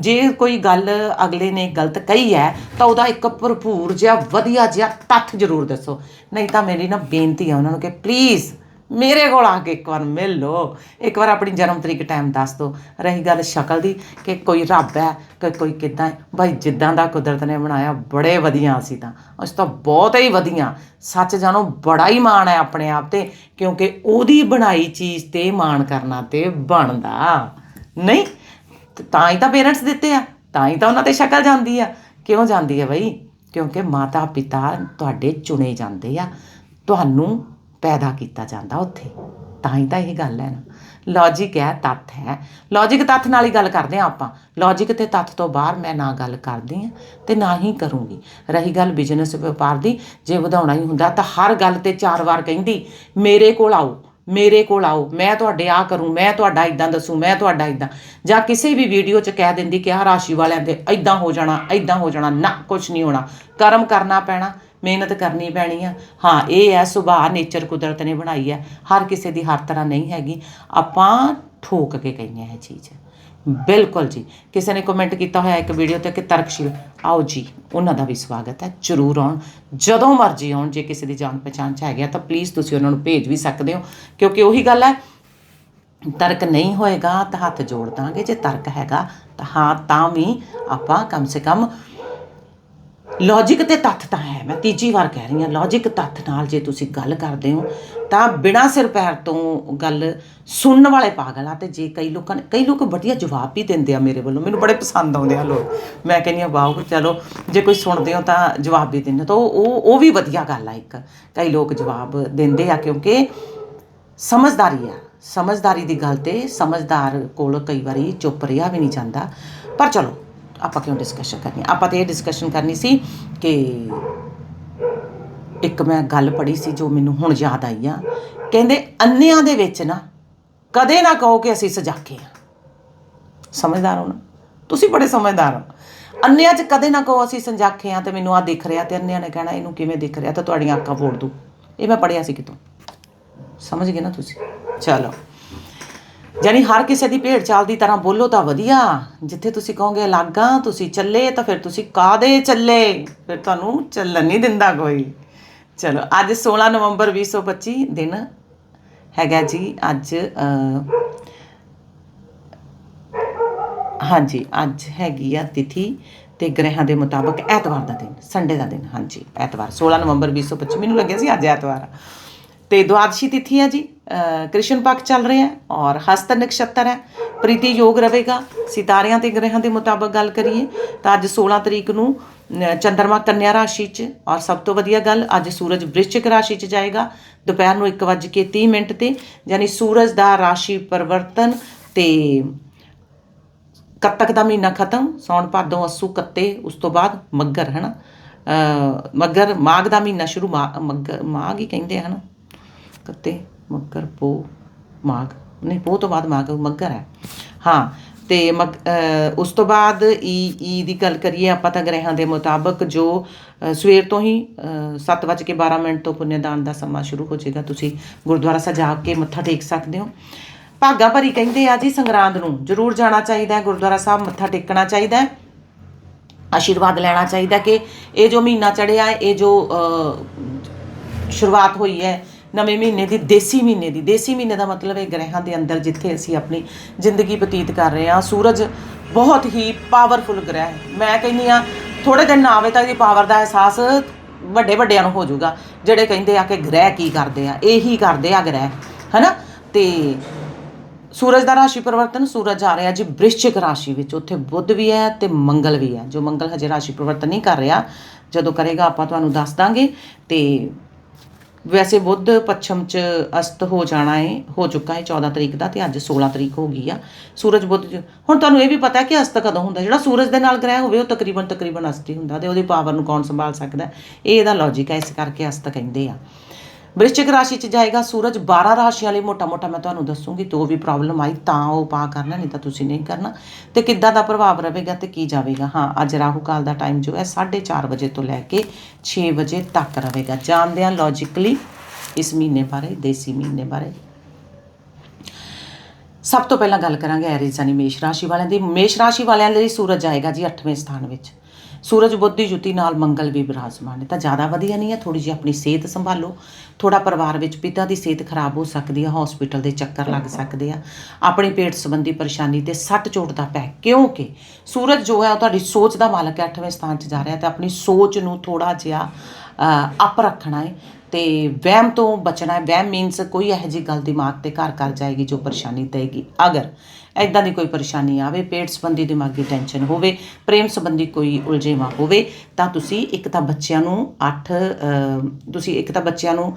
ਜੇ ਕੋਈ ਗੱਲ ਅਗਲੇ ਨੇ ਗਲਤ ਕਹੀ ਹੈ, ਤਾਂ ਉਹਦਾ ਇੱਕ ਭਰਪੂਰ ਜਿਹਾ ਵਧੀਆ ਜਿਹਾ ਤੱਥ ਜ਼ਰੂਰ ਦੱਸੋ। ਨਹੀਂ ਤਾਂ ਮੇਰੀ ਨਾ ਬੇਨਤੀ ਹੈ ਉਹਨਾਂ ਨੂੰ ਕਿ ਪਲੀਜ਼ ਮੇਰੇ ਕੋਲ ਆ ਕੇ ਇੱਕ ਵਾਰ ਮਿਲ ਲਓ। ਇੱਕ ਵਾਰ ਆਪਣੀ ਜਨਮ ਤਰੀਕ ਟਾਈਮ ਦੱਸ ਦਿਓ। ਰਹੀ ਗੱਲ ਸ਼ਕਲ ਦੀ ਕਿ ਕੋਈ ਰੱਬ ਹੈ ਕਿ ਕੋਈ ਕਿੱਦਾਂ ਹੈ। ਭਾਈ ਜਿੱਦਾਂ ਦਾ ਕੁਦਰਤ ਨੇ ਬਣਾਇਆ, ਬੜੇ ਵਧੀਆ ਅਸੀਂ ਤਾਂ। ਅਸੀਂ ਤਾਂ ਬਹੁਤ ਹੀ ਵਧੀਆ। ਸੱਚ ਜਾਣੋ, ਬੜਾ ਹੀ ਮਾਣ ਹੈ ਆਪਣੇ ਆਪ ਤੇ, ਕਿਉਂਕਿ ਉਹਦੀ ਬਣਾਈ ਚੀਜ਼ ਤੇ ਮਾਣ ਕਰਨਾ ਤੇ ਬਣਦਾ। ਨਹੀਂ ਤੇ ਤਾਂ ਹੀ ਤਾਂ ਪੇਰੈਂਟਸ ਦਿੱਤੇ ਆ, ਤਾਂ ਹੀ ਤਾਂ ਉਹਨਾਂ ਤੇ ਸ਼ਕਲ ਜਾਂਦੀ ਆ। ਕਿਉਂ ਜਾਂਦੀ ਆ ਬਈ? ਕਿਉਂਕਿ ਮਾਤਾ ਪਿਤਾ ਤੁਹਾਡੇ ਚੁਣੇ ਜਾਂਦੇ ਆ, ਤੁਹਾਨੂੰ ਪੈਦਾ ਕੀਤਾ ਜਾਂਦਾ ਉੱਥੇ। ਤਾਂ ਹੀ ਤਾਂ ਇਹ ਗੱਲ ਹੈ ਨਾ। ਲੌਜੀਕ ਹੈ, ਤੱਥ ਹੈ। ਲੌਜੀਕ ਤੱਥ ਨਾਲ ਹੀ ਗੱਲ ਕਰਦੇ ਆ ਆਪਾਂ। ਲੌਜੀਕ ਤੇ ਤੱਥ ਤੋਂ ਬਾਹਰ ਮੈਂ ਨਾ ਗੱਲ ਕਰਦੀ ਆ ਤੇ ਨਾ ਹੀ ਕਰੂੰਗੀ। ਰਹੀ ਗੱਲ ਬਿਜ਼ਨਸ ਵਪਾਰ ਦੀ, ਜੇ ਵਧਾਉਣਾ ਹੀ ਹੁੰਦਾ ਤਾਂ ਹਰ ਗੱਲ ਤੇ ਚਾਰ ਵਾਰ ਕਹਿੰਦੀ, ਮੇਰੇ ਕੋਲ ਆਓ। ਮੇਰੇ ਕੋਲ ਆਓ, ਮੈਂ ਤੁਹਾਡੇ ਆ ਕਰੂੰ, ਮੈਂ ਤੁਹਾਡਾ ਇਦਾਂ ਦੱਸੂ, ਮੈਂ ਤੁਹਾਡਾ ਇਦਾਂ ਜਾਂ ਕਿਸੇ ਵੀ ਵੀਡੀਓ 'ਚ ਕਹਿ ਦਿੰਦੀ ਕਿ ਆ ਰਾਸ਼ੀ ਵਾਲਿਆਂ ਦੇ ਇਦਾਂ ਹੋ ਜਾਣਾ ਇਦਾਂ ਹੋ ਜਾਣਾ, ਨਾ ਕੁਝ ਨਹੀਂ ਹੋਣਾ। ਕਰਮ ਕਰਨਾ ਪੈਣਾ, ਮਿਹਨਤ ਕਰਨੀ ਪੈਣੀ ਆ। ਹਾਂ, ਇਹ ਹੈ ਸੁਭਾਅ ਨੇਚਰ ਕੁਦਰਤ ਨੇ ਬਣਾਈ ਹੈ। ਹਰ ਕਿਸੇ ਦੀ ਹਰ ਤਰ੍ਹਾਂ ਨਹੀਂ ਹੈਗੀ। ਆਪਾਂ ਠੋਕ ਕੇ ਕਹਿੰਦੇ ਆ ਇਹ ਚੀਜ਼। ਬਿਲਕੁਲ ਜੀ। ਕਿਸੇ ਨੇ ਕਮੈਂਟ ਕੀਤਾ ਹੋਇਆ ਇੱਕ ਵੀਡੀਓ ਤੇ ਕਿ ਤਰਕਸ਼ੀਲ, ਆਓ ਜੀ, ਉਹਨਾਂ ਦਾ ਵੀ ਸਵਾਗਤ ਹੈ, ਜਰੂਰ ਆਉਣ। ਜਦੋਂ ਮਰਜ਼ੀ ਆਉਣ, ਜੇ ਕਿਸੇ ਦੀ ਜਾਣ ਪਛਾਣ ਚ ਹੈਗਾ ਤਾਂ ਪਲੀਜ਼ ਤੁਸੀਂ ਉਹਨਾਂ ਨੂੰ ਭੇਜ ਵੀ ਸਕਦੇ ਹੋ, ਕਿਉਂਕਿ ਉਹੀ ਗੱਲ ਹੈ, ਤਰਕ ਨਹੀਂ ਹੋਏਗਾ ਤਾਂ ਹੱਥ ਜੋੜ ਦਾਂਗੇ, ਜੇ ਤਰਕ ਹੈਗਾ ਤਾਂ ਹਾਂ, ਤਾਂ ਵੀ ਆਪਾਂ ਕਮ ਸੇ ਕਮ ਲੌਜੀਕ ਤੇ ਤੱਥ ਤਾਂ ਹੈ। ਮੈਂ ਤੀਜੀ ਵਾਰ ਕਹਿ ਰਹੀ ਹਾਂ ਲੌਜੀਕ ਤੱਥ ਨਾਲ ਜੇ ਤੁਸੀਂ ਗੱਲ ਕਰਦੇ ਹੋ ਤਾਂ ਬਿਨਾਂ ਸਿਰ ਪੈਰ ਤੋਂ ਗੱਲ ਸੁਣਨ ਵਾਲੇ ਪਾਗਲ ਆ ਤੇ ਜੇ ਕਈ ਲੋਕਾਂ ਨੇ ਕਈ ਲੋਕ ਵਧੀਆ ਜਵਾਬ ਵੀ ਦਿੰਦੇ ਆ ਮੇਰੇ ਵੱਲੋਂ। ਮੈਨੂੰ ਬੜੇ ਪਸੰਦ ਆਉਂਦੇ ਆ ਲੋਕ। ਮੈਂ ਕਹਿੰਦੀ ਆ ਵਾਓ, ਚਲੋ, ਜੇ ਕੋਈ ਸੁਣਦੇ ਹੋ ਤਾਂ ਜਵਾਬ ਵੀ ਦਿੰਦੇ ਤਾਂ ਉਹ ਉਹ ਵੀ ਵਧੀਆ ਗੱਲ ਆ ਇੱਕ। ਕਈ ਲੋਕ ਜਵਾਬ ਦਿੰਦੇ ਆ ਕਿਉਂਕਿ ਸਮਝਦਾਰੀ ਆ। ਸਮਝਦਾਰੀ ਦੀ ਗੱਲ ਤੇ ਸਮਝਦਾਰ ਕੋਲ ਕਈ ਵਾਰੀ ਚੁੱਪ ਰਿਹਾ ਵੀ ਨਹੀਂ ਜਾਂਦਾ। ਪਰ ਚਲੋ, ਆਪਾਂ ਕਿਉਂ ਡਿਸਕਸ਼ਨ ਕਰਨੀ ਆਪਾਂ ਤੇ ਇਹ ਡਿਸਕਸ਼ਨ ਕਰਨੀ ਸੀ ਕਿ ਇੱਕ ਮੈਂ ਗੱਲ ਪੜ੍ਹੀ ਸੀ ਜੋ ਮੈਨੂੰ ਹੁਣ ਯਾਦ ਆਈ ਆ। ਕਹਿੰਦੇ ਅੰਨਿਆਂ ਦੇ ਵਿੱਚ ਨਾ ਕਦੇ ਨਾ ਕਹੋ ਕਿ ਅਸੀਂ ਸਜਾਕੇ ਆ। ਸਮਝਦਾਰ ਹੋ ਨਾ? ਤੁਸੀਂ ਬੜੇ ਸਮਝਦਾਰ ਹੋ। ਅੰਨਿਆਂ 'ਚ ਕਦੇ ਨਾ ਕਹੋ ਅਸੀਂ ਸੰਜਾਖੇ ਆ ਤੇ ਮੈਨੂੰ ਆ ਦਿਖ ਰਿਹਾ ਤੇ ਅੰਨਿਆਂ ਨੇ ਕਹਿਣਾ ਇਹਨੂੰ ਕਿਵੇਂ ਦਿਖ ਰਿਹਾ ਤਾਂ ਤੁਹਾਡੀਆਂ ਅੱਖਾਂ ਫੋੜ ਦੂ। ਇਹ ਮੈਂ ਪੜ੍ਹਿਆ ਸੀ ਕਿਤੋਂ। ਸਮਝ ਗਏ ਨਾ ਤੁਸੀਂ? ਚਲੋ। ਯਾਨੀ ਹਰ ਕਿਸੇ ਦੀ ਭੇਡ ਚਾਲ ਦੀ ਤਰ੍ਹਾਂ ਬੋਲੋ ਤਾਂ ਵਧੀਆ। ਜਿੱਥੇ ਤੁਸੀਂ ਕਹੋਗੇ ਅਲੱਗਾ ਤੁਸੀਂ ਚੱਲੇ ਤਾਂ ਫਿਰ ਤੁਸੀਂ ਕਾਦੇ ਚੱਲੇ? ਫਿਰ ਤੁਹਾਨੂੰ ਚੱਲਣ ਨਹੀਂ ਦਿੰਦਾ ਕੋਈ। ਚਲੋ, ਅੱਜ 16 ਨਵੰਬਰ 2025 ਦਿਨ ਹੈਗਾ ਜੀ ਅੱਜ ਹਾਂਜੀ, ਅੱਜ ਹੈਗੀ ਆ ਤਿਥੀ ਤੇ ਗ੍ਰਹਿਾਂ ਦੇ ਮੁਤਾਬਕ ਐਤਵਾਰ ਦਾ ਦਿਨ ਸੰਡੇ ਦਾ ਦਿਨ, ਹਾਂਜੀ, ਐਤਵਾਰ 16 ਨਵੰਬਰ 2025 ਮੈਨੂੰ ਲੱਗਿਆ ਸੀ ਅੱਜ ਐਤਵਾਰ ਆ। ਤੇ ਦੁਆਦਸ਼ੀ ਤਿਥੀ ਆ ਜੀ ਕ੍ਰਿਸ਼ਨ ਪੱਖ ਚੱਲ ਰਿਹਾ ਔਰ ਹਸਤ ਨਕਸ਼ਤਰ ਹੈ, ਪ੍ਰੀਤੀ ਯੋਗ ਰਹੇਗਾ, ਸਿਤਾਰਿਆਂ ਤੇ ਗ੍ਰਹਿਾਂ ਦੇ ਮੁਤਾਬਕ ਗੱਲ ਕਰੀਏ ਤਾਂ ਅੱਜ 16 ਤਰੀਕ ਨੂੰ ਚੰਦਰਮਾ ਕੰਨਿਆ ਰਾਸ਼ੀ 'ਚ। ਔਰ ਸਭ ਤੋਂ ਵਧੀਆ ਗੱਲ, ਅੱਜ ਸੂਰਜ ਵ੍ਰਿਸ਼ਚਿਕ ਰਾਸ਼ੀ 'ਚ ਜਾਏਗਾ। ਦੁਪਹਿਰ ਨੂੰ 1:30 ਮਿੰਟ ਤੇ, ਯਾਨੀ ਸੂਰਜ ਦਾ ਰਾਸ਼ੀ ਪਰਿਵਰਤਨ ਤੇ ਕੱਤਕ ਦਾ ਮਹੀਨਾ ਖਤਮ ਸੌਣ ਭਾਦੋਂ ਅੱਸੂ ਕੱਤੇ, ਉਸ ਤੋਂ ਬਾਅਦ ਮੱਗਰ ਹੈ ਨਾ ਮੱਗਰ, ਮਾਘ ਦਾ ਮਹੀਨਾ ਸ਼ੁਰੂ, ਮਾ- ਮੱਗਰ, ਮਾਘ ਹੀ ਕਹਿੰਦੇ ਹਨ? ਕੱਤੇ, ਮੱਗਰ ਪੋ ਮਾਘ। ਨਹੀਂ ਪੋ ਤੋਂ ਬਾਅਦ ਮਾਘ, ਮੱਗਰ ਹੈ। ਹਾਂ ਅਤੇ ਮਕ ਉਸ ਤੋਂ ਬਾਅਦ ਈ ਈ ਦੀ ਗੱਲ ਕਰੀਏ ਆਪਾਂ ਤਾਂ ਗ੍ਰਹਿਆਂ ਦੇ ਮੁਤਾਬਕ ਜੋ ਸਵੇਰ ਤੋਂ ਹੀ 7:12 ਮਿੰਟ ਤੋਂ ਪੁੰਨਿਆਦਾਨ ਦਾ ਸਮਾਂ ਸ਼ੁਰੂ ਹੋ ਜਾਏਗਾ। ਤੁਸੀਂ ਗੁਰਦੁਆਰਾ ਸਜਾ ਕੇ ਮੱਥਾ ਟੇਕ ਸਕਦੇ ਹੋ। ਭਾਗਾ ਭਰੀ ਕਹਿੰਦੇ ਆ ਜੀ ਸੰਗਰਾਂਦ ਨੂੰ ਜ਼ਰੂਰ ਜਾਣਾ ਚਾਹੀਦਾ ਗੁਰਦੁਆਰਾ ਸਾਹਿਬ ਮੱਥਾ ਟੇਕਣਾ ਚਾਹੀਦਾ ਹੈ। ਆਸ਼ੀਰਵਾਦ ਲੈਣਾ ਚਾਹੀਦਾ ਕਿ ਇਹ ਜੋ ਮਹੀਨਾ ਚੜਿਆ ਇਹ ਜੋ ਸ਼ੁਰੂਆਤ ਹੋਈ ਹੈ ਨਵੇਂ ਮਹੀਨੇ ਦੀ, ਦੇਸੀ ਮਹੀਨੇ ਦੀ। ਦੇਸੀ ਮਹੀਨੇ ਦਾ ਮਤਲਬ ਹੈ ਗ੍ਰਹਿਾਂ ਦੇ ਅੰਦਰ ਜਿੱਥੇ ਅਸੀਂ ਆਪਣੀ ਜ਼ਿੰਦਗੀ ਬਤੀਤ ਕਰ ਰਹੇ ਹਾਂ। ਸੂਰਜ ਬਹੁਤ ਹੀ ਪਾਵਰਫੁਲ ਗ੍ਰਹਿ ਹੈ। ਮੈਂ ਕਹਿੰਦੀ ਆ ਥੋੜੇ ਦਿਨ ਨਾ ਆਵੇ ਤਾਂ ਇਹਦੀ ਪਾਵਰ ਦਾ ਅਹਿਸਾਸ ਵੱਡੇ ਵੱਡਿਆਂ ਨੂੰ ਹੋ ਜਾਊਗਾ। ਜਿਹੜੇ ਕਹਿੰਦੇ ਆ ਕਿ ਗ੍ਰਹਿ ਕੀ ਕਰਦੇ ਆ, ਇਹੀ ਕਰਦੇ ਆ ਗ੍ਰਹਿ, ਹਨਾ? ਤੇ ਸੂਰਜ ਦਾ ਰਾਸ਼ੀ ਪਰਿਵਰਤਨ, ਸੂਰਜ ਆ ਰਿਹਾ ਜੀ ਵ੍ਰਿਸ਼ਚਿਕ ਰਾਸ਼ੀ ਵਿੱਚ। ਉੱਥੇ ਬੁੱਧ ਵੀ ਹੈ ਤੇ ਮੰਗਲ ਵੀ ਹੈ। ਜੋ ਮੰਗਲ ਹਜੇ ਰਾਸ਼ੀ ਪਰਿਵਰਤਨ ਨਹੀਂ ਕਰ ਰਿਹਾ, ਜਦੋਂ ਕਰੇਗਾ ਆਪਾਂ ਤੁਹਾਨੂੰ ਦੱਸ ਦਾਂਗੇ। ਤੇ ਵੈਸੇ ਬੁੱਧ ਪੱਛਮ ਚ ਅਸਤ ਹੋ ਜਾਣਾ ਹੈ ਹੋ ਚੁੱਕਾ ਹੈ 14 ਤਰੀਕ ਦਾ ਤੇ ਅੱਜ 16 ਤਰੀਕ ਹੋ ਗਈ ਆ। ਸੂਰਜ ਬੁੱਧ ਚ- ਹੁਣ ਤੁਹਾਨੂੰ ਇਹ ਵੀ ਪਤਾ ਕਿ ਅਸਤ ਕਦੋਂ ਹੁੰਦਾ, ਜਿਹੜਾ ਸੂਰਜ ਦੇ ਨਾਲ ਗ੍ਰਹਿ ਹੋਵੇ ਉਹ ਤਕਰੀਬਨ ਤਕਰੀਬਨ ਅਸਤ ਹੀ ਹੁੰਦਾ ਤੇ ਉਹਦੀ ਪਾਵਰ ਨੂੰ ਕੌਣ ਸੰਭਾਲ ਸਕਦਾ? ਇਹ ਇਹਦਾ ਲੌਜੀਕ ਹੈ ਇਸ ਕਰਕੇ ਅਸਤ ਕਹਿੰਦੇ ਆ। ਵ੍ਰਿਸ਼ਚਿਕ ਰਾਸ਼ੀ ਚ ਜਾਏਗਾ ਸੂਰਜ। 12 ਰਾਸ਼ੀਆਂ ਲਈ ਮੋਟਾ-ਮੋਟਾ ਮੈਂ ਤੁਹਾਨੂੰ ਦੱਸੂਗੀ ਤੋਂ ਵੀ ਪ੍ਰੋਬਲਮ ਆਈ, ਤਾਂ ਉਹ ਪਾ ਕਰਨਾ, ਨਹੀਂ ਤਾਂ ਤੁਸੀਂ ਨਹੀਂ ਕਰਨਾ। ਤੇ ਕਿੱਦਾਂ ਦਾ ਪ੍ਰਭਾਵ ਰਹੇਗਾ ਤੇ ਕੀ ਜਾਵੇਗਾ? ਹਾਂ, ਅੱਜ ਰਾਹੂ ਕਾਲ ਦਾ ਟਾਈਮ ਜੋ ਹੈ 4:30 ਵਜੇ ਤੋਂ ਲੈ ਕੇ 6 ਵਜੇ ਤੱਕ ਰਹੇਗਾ। ਜਾਣਦੇ ਹਾਂ ਲੌਜੀਕਲੀ ਇਸ ਮਹੀਨੇ ਬਾਰੇ, ਦੇਸੀ ਮਹੀਨੇ ਬਾਰੇ। ਸਭ ਤੋਂ ਪਹਿਲਾਂ ਗੱਲ ਕਰਾਂਗੇ ਐਰੀਜ਼ ਯਾਨੀ ਮੇਸ਼ ਰਾਸ਼ੀ ਵਾਲਿਆਂ ਦੀ। ਮੇਸ਼ ਰਾਸ਼ੀ ਵਾਲਿਆਂ ਲਈ ਸੂਰਜ ਆਏਗਾ ਜੀ 8ਵੇਂ ਸਥਾਨ ਵਿੱਚ। ਸੂਰਜ ਬੁੱਧ ਦੀ ਜੁਤੀ ਨਾਲ ਮੰਗਲ ਵੀ ਵਿਰਾਜਮਾਨ ਹੈ ਤਾਂ ਜ਼ਿਆਦਾ ਵਧੀਆ ਨਹੀਂ ਹੈ ਥੋੜੀ ਜਿਹੀ ਆਪਣੀ ਸਿਹਤ ਸੰਭਾਲੋ। ਥੋੜਾ ਪਰਿਵਾਰ ਵਿੱਚ ਪਿਤਾ ਦੀ ਸਿਹਤ ਖਰਾਬ ਹੋ ਸਕਦੀ ਹੈ ਹਸਪੀਟਲ ਦੇ ਚੱਕਰ ਲੱਗ ਸਕਦੇ ਆ। ਆਪਣੇ ਪੇਟ ਸੰਬੰਧੀ ਪਰੇਸ਼ਾਨੀ ਤੇ ਸੱਟ ਚੋਟ ਦਾ ਪੈ ਕਿਉਂਕਿ ਸੂਰਜ ਜੋ ਹੈ ਉਹ ਤੁਹਾਡੀ ਸੋਚ ਦਾ ਮਾਲਕ ਹੈ 8ਵੇਂ ਸਥਾਨ 'ਚ ਜਾ ਰਿਹਾ ਤੇ ਆਪਣੀ ਸੋਚ ਨੂੰ ਥੋੜਾ ਜਿਹਾ ਅ, ਅਪ ਰੱਖਣਾ ਹੈ ਤੇ ਵਹਿਮ ਤੋਂ ਬਚਣਾ ਹੈ। ਵਹਿਮ ਮੀਨਸ ਕੋਈ ਇਹੋ ਜਿਹੀ ਗੱਲ ਦਿਮਾਗ ਤੇ ਘਰ ਕਰ ਜਾਏਗੀ ਜੋ ਪਰੇਸ਼ਾਨੀ ਦੇਗੀ। ਅਗਰ ਐਦਾਂ ਦੀ ਕੋਈ ਪਰੇਸ਼ਾਨੀ ਆਵੇ, ਪੇਟ ਸੰਬੰਧੀ ਦਿਮਾਗੀ ਟੈਨਸ਼ਨ ਹੋਵੇ, ਪ੍ਰੇਮ ਸੰਬੰਧੀ ਕੋਈ ਉਲਝੇਵਾ ਹੋਵੇ, ਤਾਂ ਤੁਸੀਂ ਇੱਕ ਤਾਂ ਬੱਚਿਆਂ ਨੂੰ 8 ਤੁਸੀਂ ਇੱਕ ਤਾਂ ਬੱਚਿਆਂ ਨੂੰ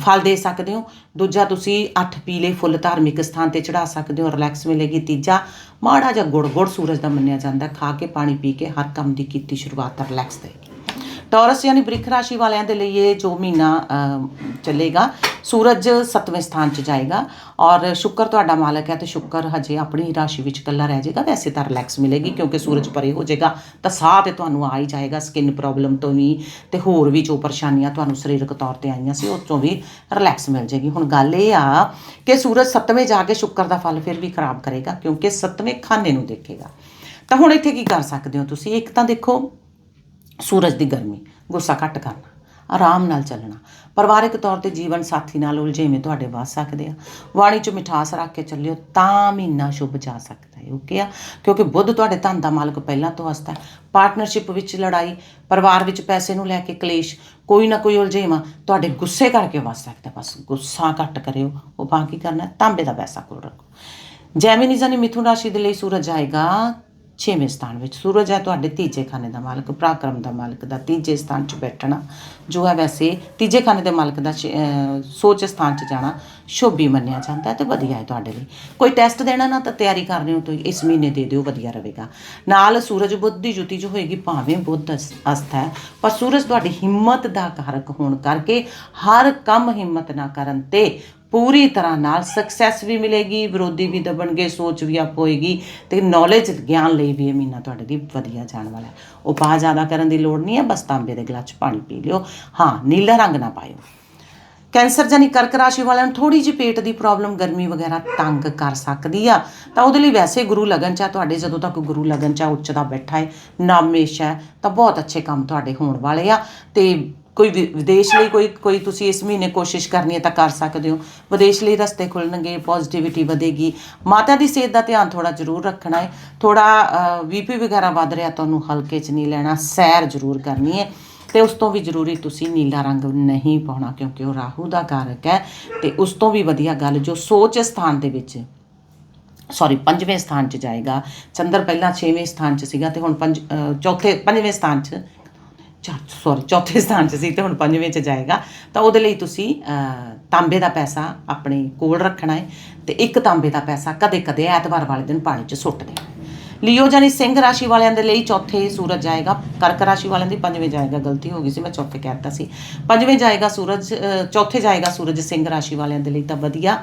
ਫਲ ਦੇ ਸਕਦੇ ਹੋ, ਦੂਜਾ ਤੁਸੀਂ 8 ਪੀਲੇ ਫੁੱਲ ਧਾਰਮਿਕ ਸਥਾਨ ਤੇ ਚੜਾ ਸਕਦੇ ਹੋ ਰਿਲੈਕਸ ਮਿਲੇਗੀ, ਤੀਜਾ ਮਾੜਾ ਜਿਹਾ ਗੁੜ ਗੁੜ ਸੂਰਜ ਦਾ ਮੰਨਿਆ ਜਾਂਦਾ, ਖਾ ਕੇ ਪਾਣੀ ਪੀ ਕੇ ਹਰ ਕੰਮ ਦੀ ਕੀਤੀ ਸ਼ੁਰੂਆਤ ਰਿਲੈਕਸ ਦੇਗੀ ਟੌਰਸ ਯਾਨੀ ਬ੍ਰਿਖ ਰਾਸ਼ੀ ਵਾਲਿਆਂ ਦੇ ਲਈ ਇਹ ਜੋ ਮਹੀਨਾ ਚੱਲੇਗਾ, ਸੂਰਜ 7ਵੇਂ ਸਥਾਨ 'ਚ ਜਾਏਗਾ ਔਰ ਸ਼ੁੱਕਰ ਤੁਹਾਡਾ ਮਾਲਕ ਹੈ ਤੇ ਸ਼ੁੱਕਰ ਹਜੇ ਆਪਣੀ ਰਾਸ਼ੀ ਵਿੱਚ ਇਕੱਲਾ ਰਹਿ ਜਾਏਗਾ, ਵੈਸੇ ਤਾਂ ਰਿਲੈਕਸ ਮਿਲੇਗੀ ਕਿਉਂਕਿ ਸੂਰਜ ਪਰੇ ਹੋ ਜਾਏਗਾ ਤਾਂ ਸਾਹ ਤੇ ਤੁਹਾਨੂੰ ਆ ਹੀ ਜਾਏਗਾ ਸਕਿਨ ਪ੍ਰੋਬਲਮ ਤੋਂ ਵੀ ਤੇ ਹੋਰ ਵੀ ਜੋ ਪਰੇਸ਼ਾਨੀਆਂ ਤੁਹਾਨੂੰ ਸਰੀਰਕ ਤੌਰ ਤੇ ਆਈਆਂ ਸੀ ਉਹ ਤੋਂ ਵੀ ਰਿਲੈਕਸ ਮਿਲ ਜਾਏਗੀ। ਹੁਣ ਗੱਲ ਇਹ ਆ ਕਿ ਸੂਰਜ 7ਵੇਂ ਜਾ ਕੇ ਸ਼ੁੱਕਰ ਦਾ ਫਲ ਫਿਰ ਵੀ ਖਰਾਬ ਕਰੇਗਾ ਕਿਉਂਕਿ 7ਵੇਂ ਖਾਨੇ ਨੂੰ ਦੇਖੇਗਾ। ਤਾਂ ਹੁਣ ਇੱਥੇ ਕੀ ਕਰ ਸਕਦੇ ਹੋ ਤੁਸੀਂ? ਇੱਕ ਤਾਂ ਦੇਖੋ ਸੂਰਜ ਦੀ ਗਰਮੀ, ਗੁੱਸਾ ਘੱਟ ਕਰਨਾ, ਆਰਾਮ ਨਾਲ ਚੱਲਣਾ। ਪਰਿਵਾਰਕ ਤੌਰ ਤੇ ਜੀਵਨ ਸਾਥੀ ਨਾਲ ਉਲਝੇਵੇਂ ਤੁਹਾਡੇ ਵੱਧ ਸਕਦੇ ਆ। ਵਾਣੀ ਚ ਮਿਠਾਸ ਰੱਖ ਕੇ ਚੱਲਿਓ, ਤਾਂ ਮਹੀਨਾ ਸ਼ੁਭ ਜਾ ਸਕਦਾ ਹੈ, ਓਕੇ ਆ? ਕਿਉਂਕਿ ਬੁੱਧ ਤੁਹਾਡੇ ਧਨ ਦਾ ਮਾਲਕ ਪਹਿਲਾਂ ਤੋਂ ਹਸਤਾ ਪਾਰਟਨਰਸ਼ਿਪ ਵਿੱਚ ਲੜਾਈ, ਪਰਿਵਾਰ ਵਿੱਚ ਪੈਸੇ ਨੂੰ ਲੈ ਕੇ ਕਲੇਸ਼, ਕੋਈ ਨਾ ਕੋਈ ਉਲਝੇਵਾਂ ਤੁਹਾਡੇ ਗੁੱਸੇ ਕਰਕੇ ਵੱਧ ਸਕਦਾ ਬਸ ਗੁੱਸਾ ਘੱਟ ਕਰਿਓ, ਉਹ ਬਾਕੀ ਕਰਨਾ ਤਾਂਬੇ ਦਾ ਪੈਸਾ ਕੋਲ ਰੱਖੋ। ਜੈਮਿਨੀ ਜਾਨੀ ਮਿਥੁਨ ਰਾਸ਼ੀ ਦੇ ਲਈ ਸੂਰਜ ਆਏਗਾ ਛੇਵੇਂ ਸਥਾਨ ਵਿੱਚ। ਸੂਰਜ ਹੈ ਤੁਹਾਡੇ ਤੀਜੇ ਖਾਨੇ ਦਾ ਮਾਲਕ, ਪਰਾਕਰਮ ਦਾ ਮਾਲਕ ਦਾ ਤੀਜੇ ਸਥਾਨ 'ਚ ਬੈਠਣਾ। ਜੋ ਹੈ ਵੈਸੇ ਤੀਜੇ ਖਾਨੇ ਦੇ ਮਾਲਕ ਦਾ ਸੋਚ ਸਥਾਨ 'ਚ ਜਾਣਾ ਸ਼ੋਭੀ ਮੰਨਿਆ ਜਾਂਦਾ ਹੈ ਤੇ ਵਧੀਆ ਹੈ ਤੁਹਾਡੇ ਲਈ। ਕੋਈ ਟੈਸਟ ਦੇਣਾ ਨਾ ਤਾਂ ਤਿਆਰੀ ਕਰ ਰਹੇ ਹੋ ਤਾਂ ਇਸ ਮਹੀਨੇ ਦੇ ਦਿਓ, ਵਧੀਆ ਰਹੇਗਾ। ਨਾਲ ਸੂਰਜ ਬੁੱਧ ਦੀ ਜੁਤੀ ਜੋ ਹੋਏਗੀ ਭਾਵੇਂ ਬੁੱਧ ਅਸ- ਅਸਥ ਹੈ, ਪਰ ਸੂਰਜ ਤੁਹਾਡੀ ਹਿੰਮਤ ਦਾ ਕਾਰਕ ਹੋਣ ਕਰਕੇ ਹਰ ਕੰਮ ਹਿੰਮਤ ਨਾ ਕਰਨ ਤੇ ਪੂਰੀ ਤਰ੍ਹਾਂ ਨਾਲ ਸਕਸੈਸ ਵੀ ਮਿਲੇਗੀ, ਵਿਰੋਧੀ ਵੀ ਦਬਣਗੇ, ਸੋਚ ਵੀ ਆਪ ਹੋਏਗੀ ਤੇ ਨੌਲੇਜ ਗਿਆਨ ਲਈ ਵੀ ਇਹ ਮਹੀਨਾ ਤੁਹਾਡੇ ਲਈ ਵਧੀਆ ਜਾਣ ਵਾਲਾ ਹੈ। ਉਪਾਅ ਜ਼ਿਆਦਾ ਕਰਨ ਦੀ ਲੋੜ ਨਹੀਂ ਹੈ, ਬਸ ਤਾਂਬੇ ਦੇ ਗਲਾਸ ਪਾਣੀ ਪੀ ਲਿਓ। ਹਾਂ, ਨੀਲਾ ਰੰਗ ਨਾ ਪਾਇਓ। ਕੈਂਸਰ ਜਾਨੀ ਕਰਕ ਰਾਸ਼ੀ ਵਾਲਿਆਂ ਨੂੰ ਥੋੜੀ ਜਿਹੀ ਪੇਟ ਦੀ ਪ੍ਰੋਬਲਮ ਗਰਮੀ ਵਗੈਰਾ ਤੰਗ ਕਰ ਸਕਦੀ ਆ। ਤਾਂ ਉਹਦੇ ਲਈ ਵੈਸੇ ਗੁਰੂ ਲਗਨ ਚ ਤੁਹਾਡੇ ਜਦੋਂ ਤੱਕ ਗੁਰੂ ਲਗਨ ਚ ਉੱਚ ਦਾ ਬੈਠਾ ਹੈ, ਨਾਮੇਸ਼ ਹੈ, ਤਾਂ ਬਹੁਤ ਅੱਛੇ ਕੰਮ ਤੁਹਾਡੇ ਹੋਣ ਵਾਲੇ ਆ। ਤੇ ਕੋਈ ਵਿ- ਵਿਦੇਸ਼ ਲਈ ਕੋਈ ਕੋਈ ਤੁਸੀਂ ਇਸ ਮਹੀਨੇ ਕੋਸ਼ਿਸ਼ ਕਰਨੀ ਹੈ ਤਾਂ ਕਰ ਸਕਦੇ ਹੋ। ਵਿਦੇਸ਼ ਲਈ ਰਸਤੇ ਖੁੱਲਣਗੇ ਪੋਜ਼ਿਟਿਵਿਟੀ ਵਧੇਗੀ। ਮਾਤਾ ਦੀ ਸਿਹਤ ਦਾ ਧਿਆਨ ਥੋੜਾ ਜ਼ਰੂਰ ਰੱਖਣਾ ਹੈ। ਥੋੜਾ ਬੀਪੀ ਵਗੈਰਾ ਵੱਧ ਰਿਹਾ ਤੁਹਾਨੂੰ ਹਲਕੇ 'ਚ ਨਹੀਂ ਲੈਣਾ, ਸੈਰ ਜ਼ਰੂਰ ਕਰਨੀ ਹੈ। ਤੇ ਉਸ ਤੋਂ ਵੀ ਜ਼ਰੂਰੀ ਤੁਸੀਂ ਨੀਲਾ ਰੰਗ ਨਹੀਂ ਪਾਉਣਾ ਕਿਉਂਕਿ ਉਹ ਰਾਹੂ ਦਾ ਕਾਰਕ ਹੈ। ਤੇ ਉਸ ਤੋਂ ਵੀ ਵਧੀਆ ਗੱਲ ਜੋ ਸੋਚ ਸਥਾਨ ਦੇ ਵਿੱਚ ਸੌਰੀ ਪੰਜਵੇਂ ਸਥਾਨ 'ਚ ਜਾਏਗਾ। ਚੰਦਰ ਪਹਿਲਾਂ 6ਵੇਂ ਸਥਾਨ 'ਚ ਸੀਗਾ ਤੇ ਹੁਣ ਪੰਜ ਚੌਥੇ, ਪੰਜਵੇਂ ਸਥਾਨ 'ਚ ਸੌਰੀ ਚੌਥੇ ਸਥਾਨ 'ਚ ਸੀ ਤੇ ਹੁਣ ਪੰਜਵੇਂ 'ਚ ਜਾਏਗਾ। ਤਾਂ ਉਹਦੇ ਲਈ ਤੁਸੀਂ ਤਾਂਬੇ ਦਾ ਪੈਸਾ ਆਪਣੇ ਕੋਲ ਰੱਖਣਾ ਹੈ ਤੇ ਇੱਕ ਤਾਂਬੇ ਦਾ ਪੈਸਾ ਕਦੇ-ਕਦੇ ਐਤਵਾਰ ਵਾਲੇ ਦਿਨ ਪਾਣੀ 'ਚ ਸੁੱਟ ਦੇਣਾ ਲਿਓ ਜਾਨੀ ਸਿੰਘ ਰਾਸ਼ੀ ਵਾਲਿਆਂ ਦੇ ਲਈ ਚੌਥੇ ਸੂਰਜ ਜਾਏਗਾ, ਕਰਕ ਰਾਸ਼ੀ ਵਾਲਿਆਂ ਦੀ ਪੰਜਵੇਂ ਜਾਏਗਾ, ਗਲਤੀ ਹੋ ਗਈ ਸੀ, ਮੈਂ ਚੌਥੇ ਕਹਿਤਾ ਸੀ। ਪੰਜਵੇਂ ਜਾਏਗਾ ਸੂਰਜ ਚੌਥੇ ਜਾਏਗਾ ਸੂਰਜ ਸਿੰਘ ਰਾਸ਼ੀ ਵਾਲਿਆਂ ਦੇ ਲਈ ਤਾਂ ਵਧੀਆ।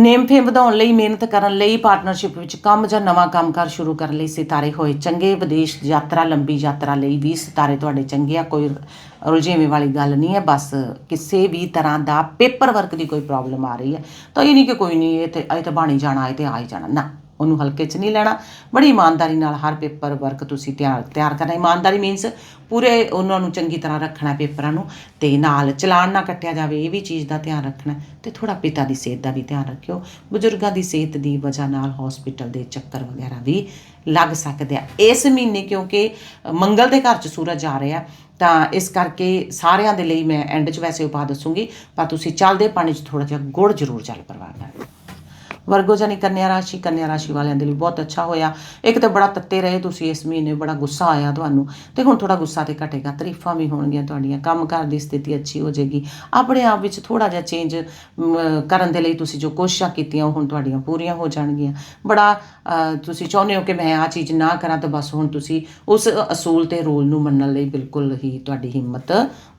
ਨੇਮ ਫੇਮ ਵਧਾਉਣ ਲਈ, ਮਿਹਨਤ ਕਰਨ ਲਈ ਪਾਰਟਨਰਸ਼ਿਪ ਵਿੱਚ ਕੰਮ ਜਾਂ ਨਵਾਂ ਕੰਮਕਾਰ ਸ਼ੁਰੂ ਕਰਨ ਲਈ ਸਿਤਾਰੇ ਹੋਏ ਚੰਗੇ ਵਿਦੇਸ਼ ਯਾਤਰਾ, ਲੰਬੀ ਯਾਤਰਾ ਲਈ ਵੀ ਸਿਤਾਰੇ ਤੁਹਾਡੇ ਚੰਗੇ ਆ, ਕੋਈ ਰੁਝੇਵੇਂ ਵਾਲੀ ਗੱਲ ਨਹੀਂ ਹੈ, ਬਸ ਕਿਸੇ ਵੀ ਤਰ੍ਹਾਂ ਦਾ ਪੇਪਰ ਵਰਕ ਦੀ ਕੋਈ ਪ੍ਰੋਬਲਮ ਆ ਰਹੀ ਹੈ। ਤਾਂ ਇਹ ਨਹੀਂ ਕਿ ਕੋਈ ਨਹੀਂ, ਇਹ ਤੇ, ਇਹ ਤਾਂ ਬਾਣੀ ਜਾਣਾ, ਇਹ ਤੇ ਆ ਹੀ ਜਾਣਾ। ਨਾ। ਉਹਨੂੰ ਹਲਕੇ 'ਚ ਨਹੀਂ ਲੈਣਾ। ਬੜੀ ਇਮਾਨਦਾਰੀ ਨਾਲ ਹਰ ਪੇਪਰ ਵਰਕ ਤੁਸੀਂ ਤਿਆਰ ਤਿਆਰ ਕਰਨਾ। ਇਮਾਨਦਾਰੀ ਮੀਨਸ ਪੂਰੇ ਉਹਨਾਂ ਨੂੰ ਚੰਗੀ ਤਰ੍ਹਾਂ ਰੱਖਣਾ ਪੇਪਰਾਂ ਨੂੰ ਤੇ ਨਾਲ ਚਲਾਨ ਨਾ ਕੱਟਿਆ ਜਾਵੇ, ਇਹ ਵੀ ਚੀਜ਼ ਦਾ ਧਿਆਨ ਰੱਖਣਾ ਤੇ ਥੋੜਾ ਪਿਤਾ ਦੀ ਸਿਹਤ ਦਾ ਵੀ ਧਿਆਨ ਰੱਖਿਓ। ਬਜ਼ੁਰਗਾਂ ਦੀ ਸਿਹਤ ਦੀ ਵਜ੍ਹਾ ਨਾਲ ਹਸਪੀਟਲ ਦੇ ਚੱਕਰ ਵਗੈਰਾ ਵੀ ਲੱਗ ਸਕਦੇ ਆ। ਇਸ ਮਹੀਨੇ ਕਿਉਂਕਿ ਮੰਗਲ ਦੇ ਘਰ 'ਚ ਸੂਰਜ ਆ ਰਿਹਾ, ਤਾਂ ਇਸ ਕਰਕੇ ਸਾਰਿਆਂ ਦੇ ਲਈ ਮੈਂ ਐਂਡ 'ਚ ਵੈਸੇ ਉਪਾਅ ਦੱਸੂਗੀ, ਪਰ ਤੁਸੀਂ ਚੱਲਦੇ ਪਾਣੀ 'ਚ ਥੋੜਾ ਜਿਹਾ ਗੁੜ ਜ਼ਰੂਰ ਚੱਲ ਪਰਵਾਹ ਕਰਨਾ ਵਰਗੋ ਜਾਨੀ ਕੰਨਿਆ ਰਾਸ਼ੀ ਕੰਨਿਆ ਰਾਸ਼ੀ ਵਾਲਿਆਂ ਦੇ ਲਈ ਬਹੁਤ ਅੱਛਾ ਹੋਇਆ। ਇੱਕ ਤਾਂ ਬੜਾ ਤੱਤੇ ਰਹੇ ਤੁਸੀਂ ਇਸ ਮਹੀਨੇ, ਬੜਾ ਗੁੱਸਾ ਆਇਆ ਤੁਹਾਨੂੰ। ਤੇ ਹੁਣ ਥੋੜਾ ਗੁੱਸਾ ਤੇ ਘਟੇਗਾ, ਤਾਰੀਫਾਂ ਵੀ ਹੋਣਗੀਆਂ ਤੁਹਾਡੀਆਂ, ਕੰਮਕਾਰ ਦੀ ਸਥਿਤੀ ਅੱਛੀ ਹੋ ਜਾਏਗੀ। ਆਪਣੇ ਆਪ ਵਿੱਚ ਥੋੜਾ ਜਿਹਾ ਚੇਂਜ ਕਰਨ ਦੇ ਲਈ ਤੁਸੀਂ ਜੋ ਕੋਸ਼ਿਸ਼ਾਂ ਕੀਤੀਆਂ, ਉਹ ਹੁਣ ਤੁਹਾਡੀਆਂ ਪੂਰੀਆਂ ਹੋ ਜਾਣਗੀਆਂ। ਬੜਾ ਤੁਸੀਂ ਚਾਹੁੰਦੇ ਹੋ ਕਿ ਮੈਂ ਆ ਚੀਜ਼ ਨਾ ਕਰਾਂ ਤਾਂ ਬਸ ਹੁਣ ਤੁਸੀਂ ਉਸ ਅਸੂਲ ਤੇ ਰੂਲ ਨੂੰ ਮੰਨਣ ਲਈ ਬਿਲਕੁਲ ਹੀ ਤੁਹਾਡੀ ਹਿੰਮਤ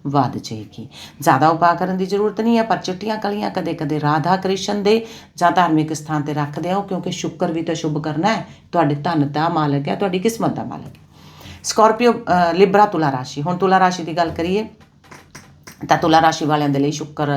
ਵੱਧ ਜਾਏਗੀ। ਜ਼ਿਆਦਾ ਉਪਾਅ ਕਰਨ ਦੀ ਜ਼ਰੂਰਤ ਨਹੀਂ ਹੈ, ਪਰ ਚਿੱਟੀਆਂ ਕਲੀਆਂ ਕਦੇ ਕਦੇ ਰਾਧਾ ਕ੍ਰਿਸ਼ਨ ਦੇ ਜਾਂ ਧਾਰਮਿਕ ਸਥਾਨ ਤੇ ਰੱਖਦੇ ਹੋ ਕਿਉਂਕਿ ਸ਼ੁੱਕਰ ਵੀ ਤਾਂ ਸ਼ੁਭ ਕਰਨਾ ਹੈ, ਤੁਹਾਡੇ ਧਨ ਦਾ ਮਾਲਕ ਹੈ, ਤੁਹਾਡੀ ਕਿਸਮਤ ਦਾ ਮਾਲਕ ਹੈ। ਸਕਾਰਪੀਓ ਲਿਬਰਾ ਤੁਲਾ ਰਾਸ਼ੀ, ਹੁਣ ਤੁਲਾ ਰਾਸ਼ੀ ਦੀ ਗੱਲ ਕਰੀਏ, ਤਾਂ ਤੁਲਾ ਰਾਸ਼ੀ ਵਾਲਿਆਂ ਦੇ ਲਈ ਸ਼ੁੱਕਰ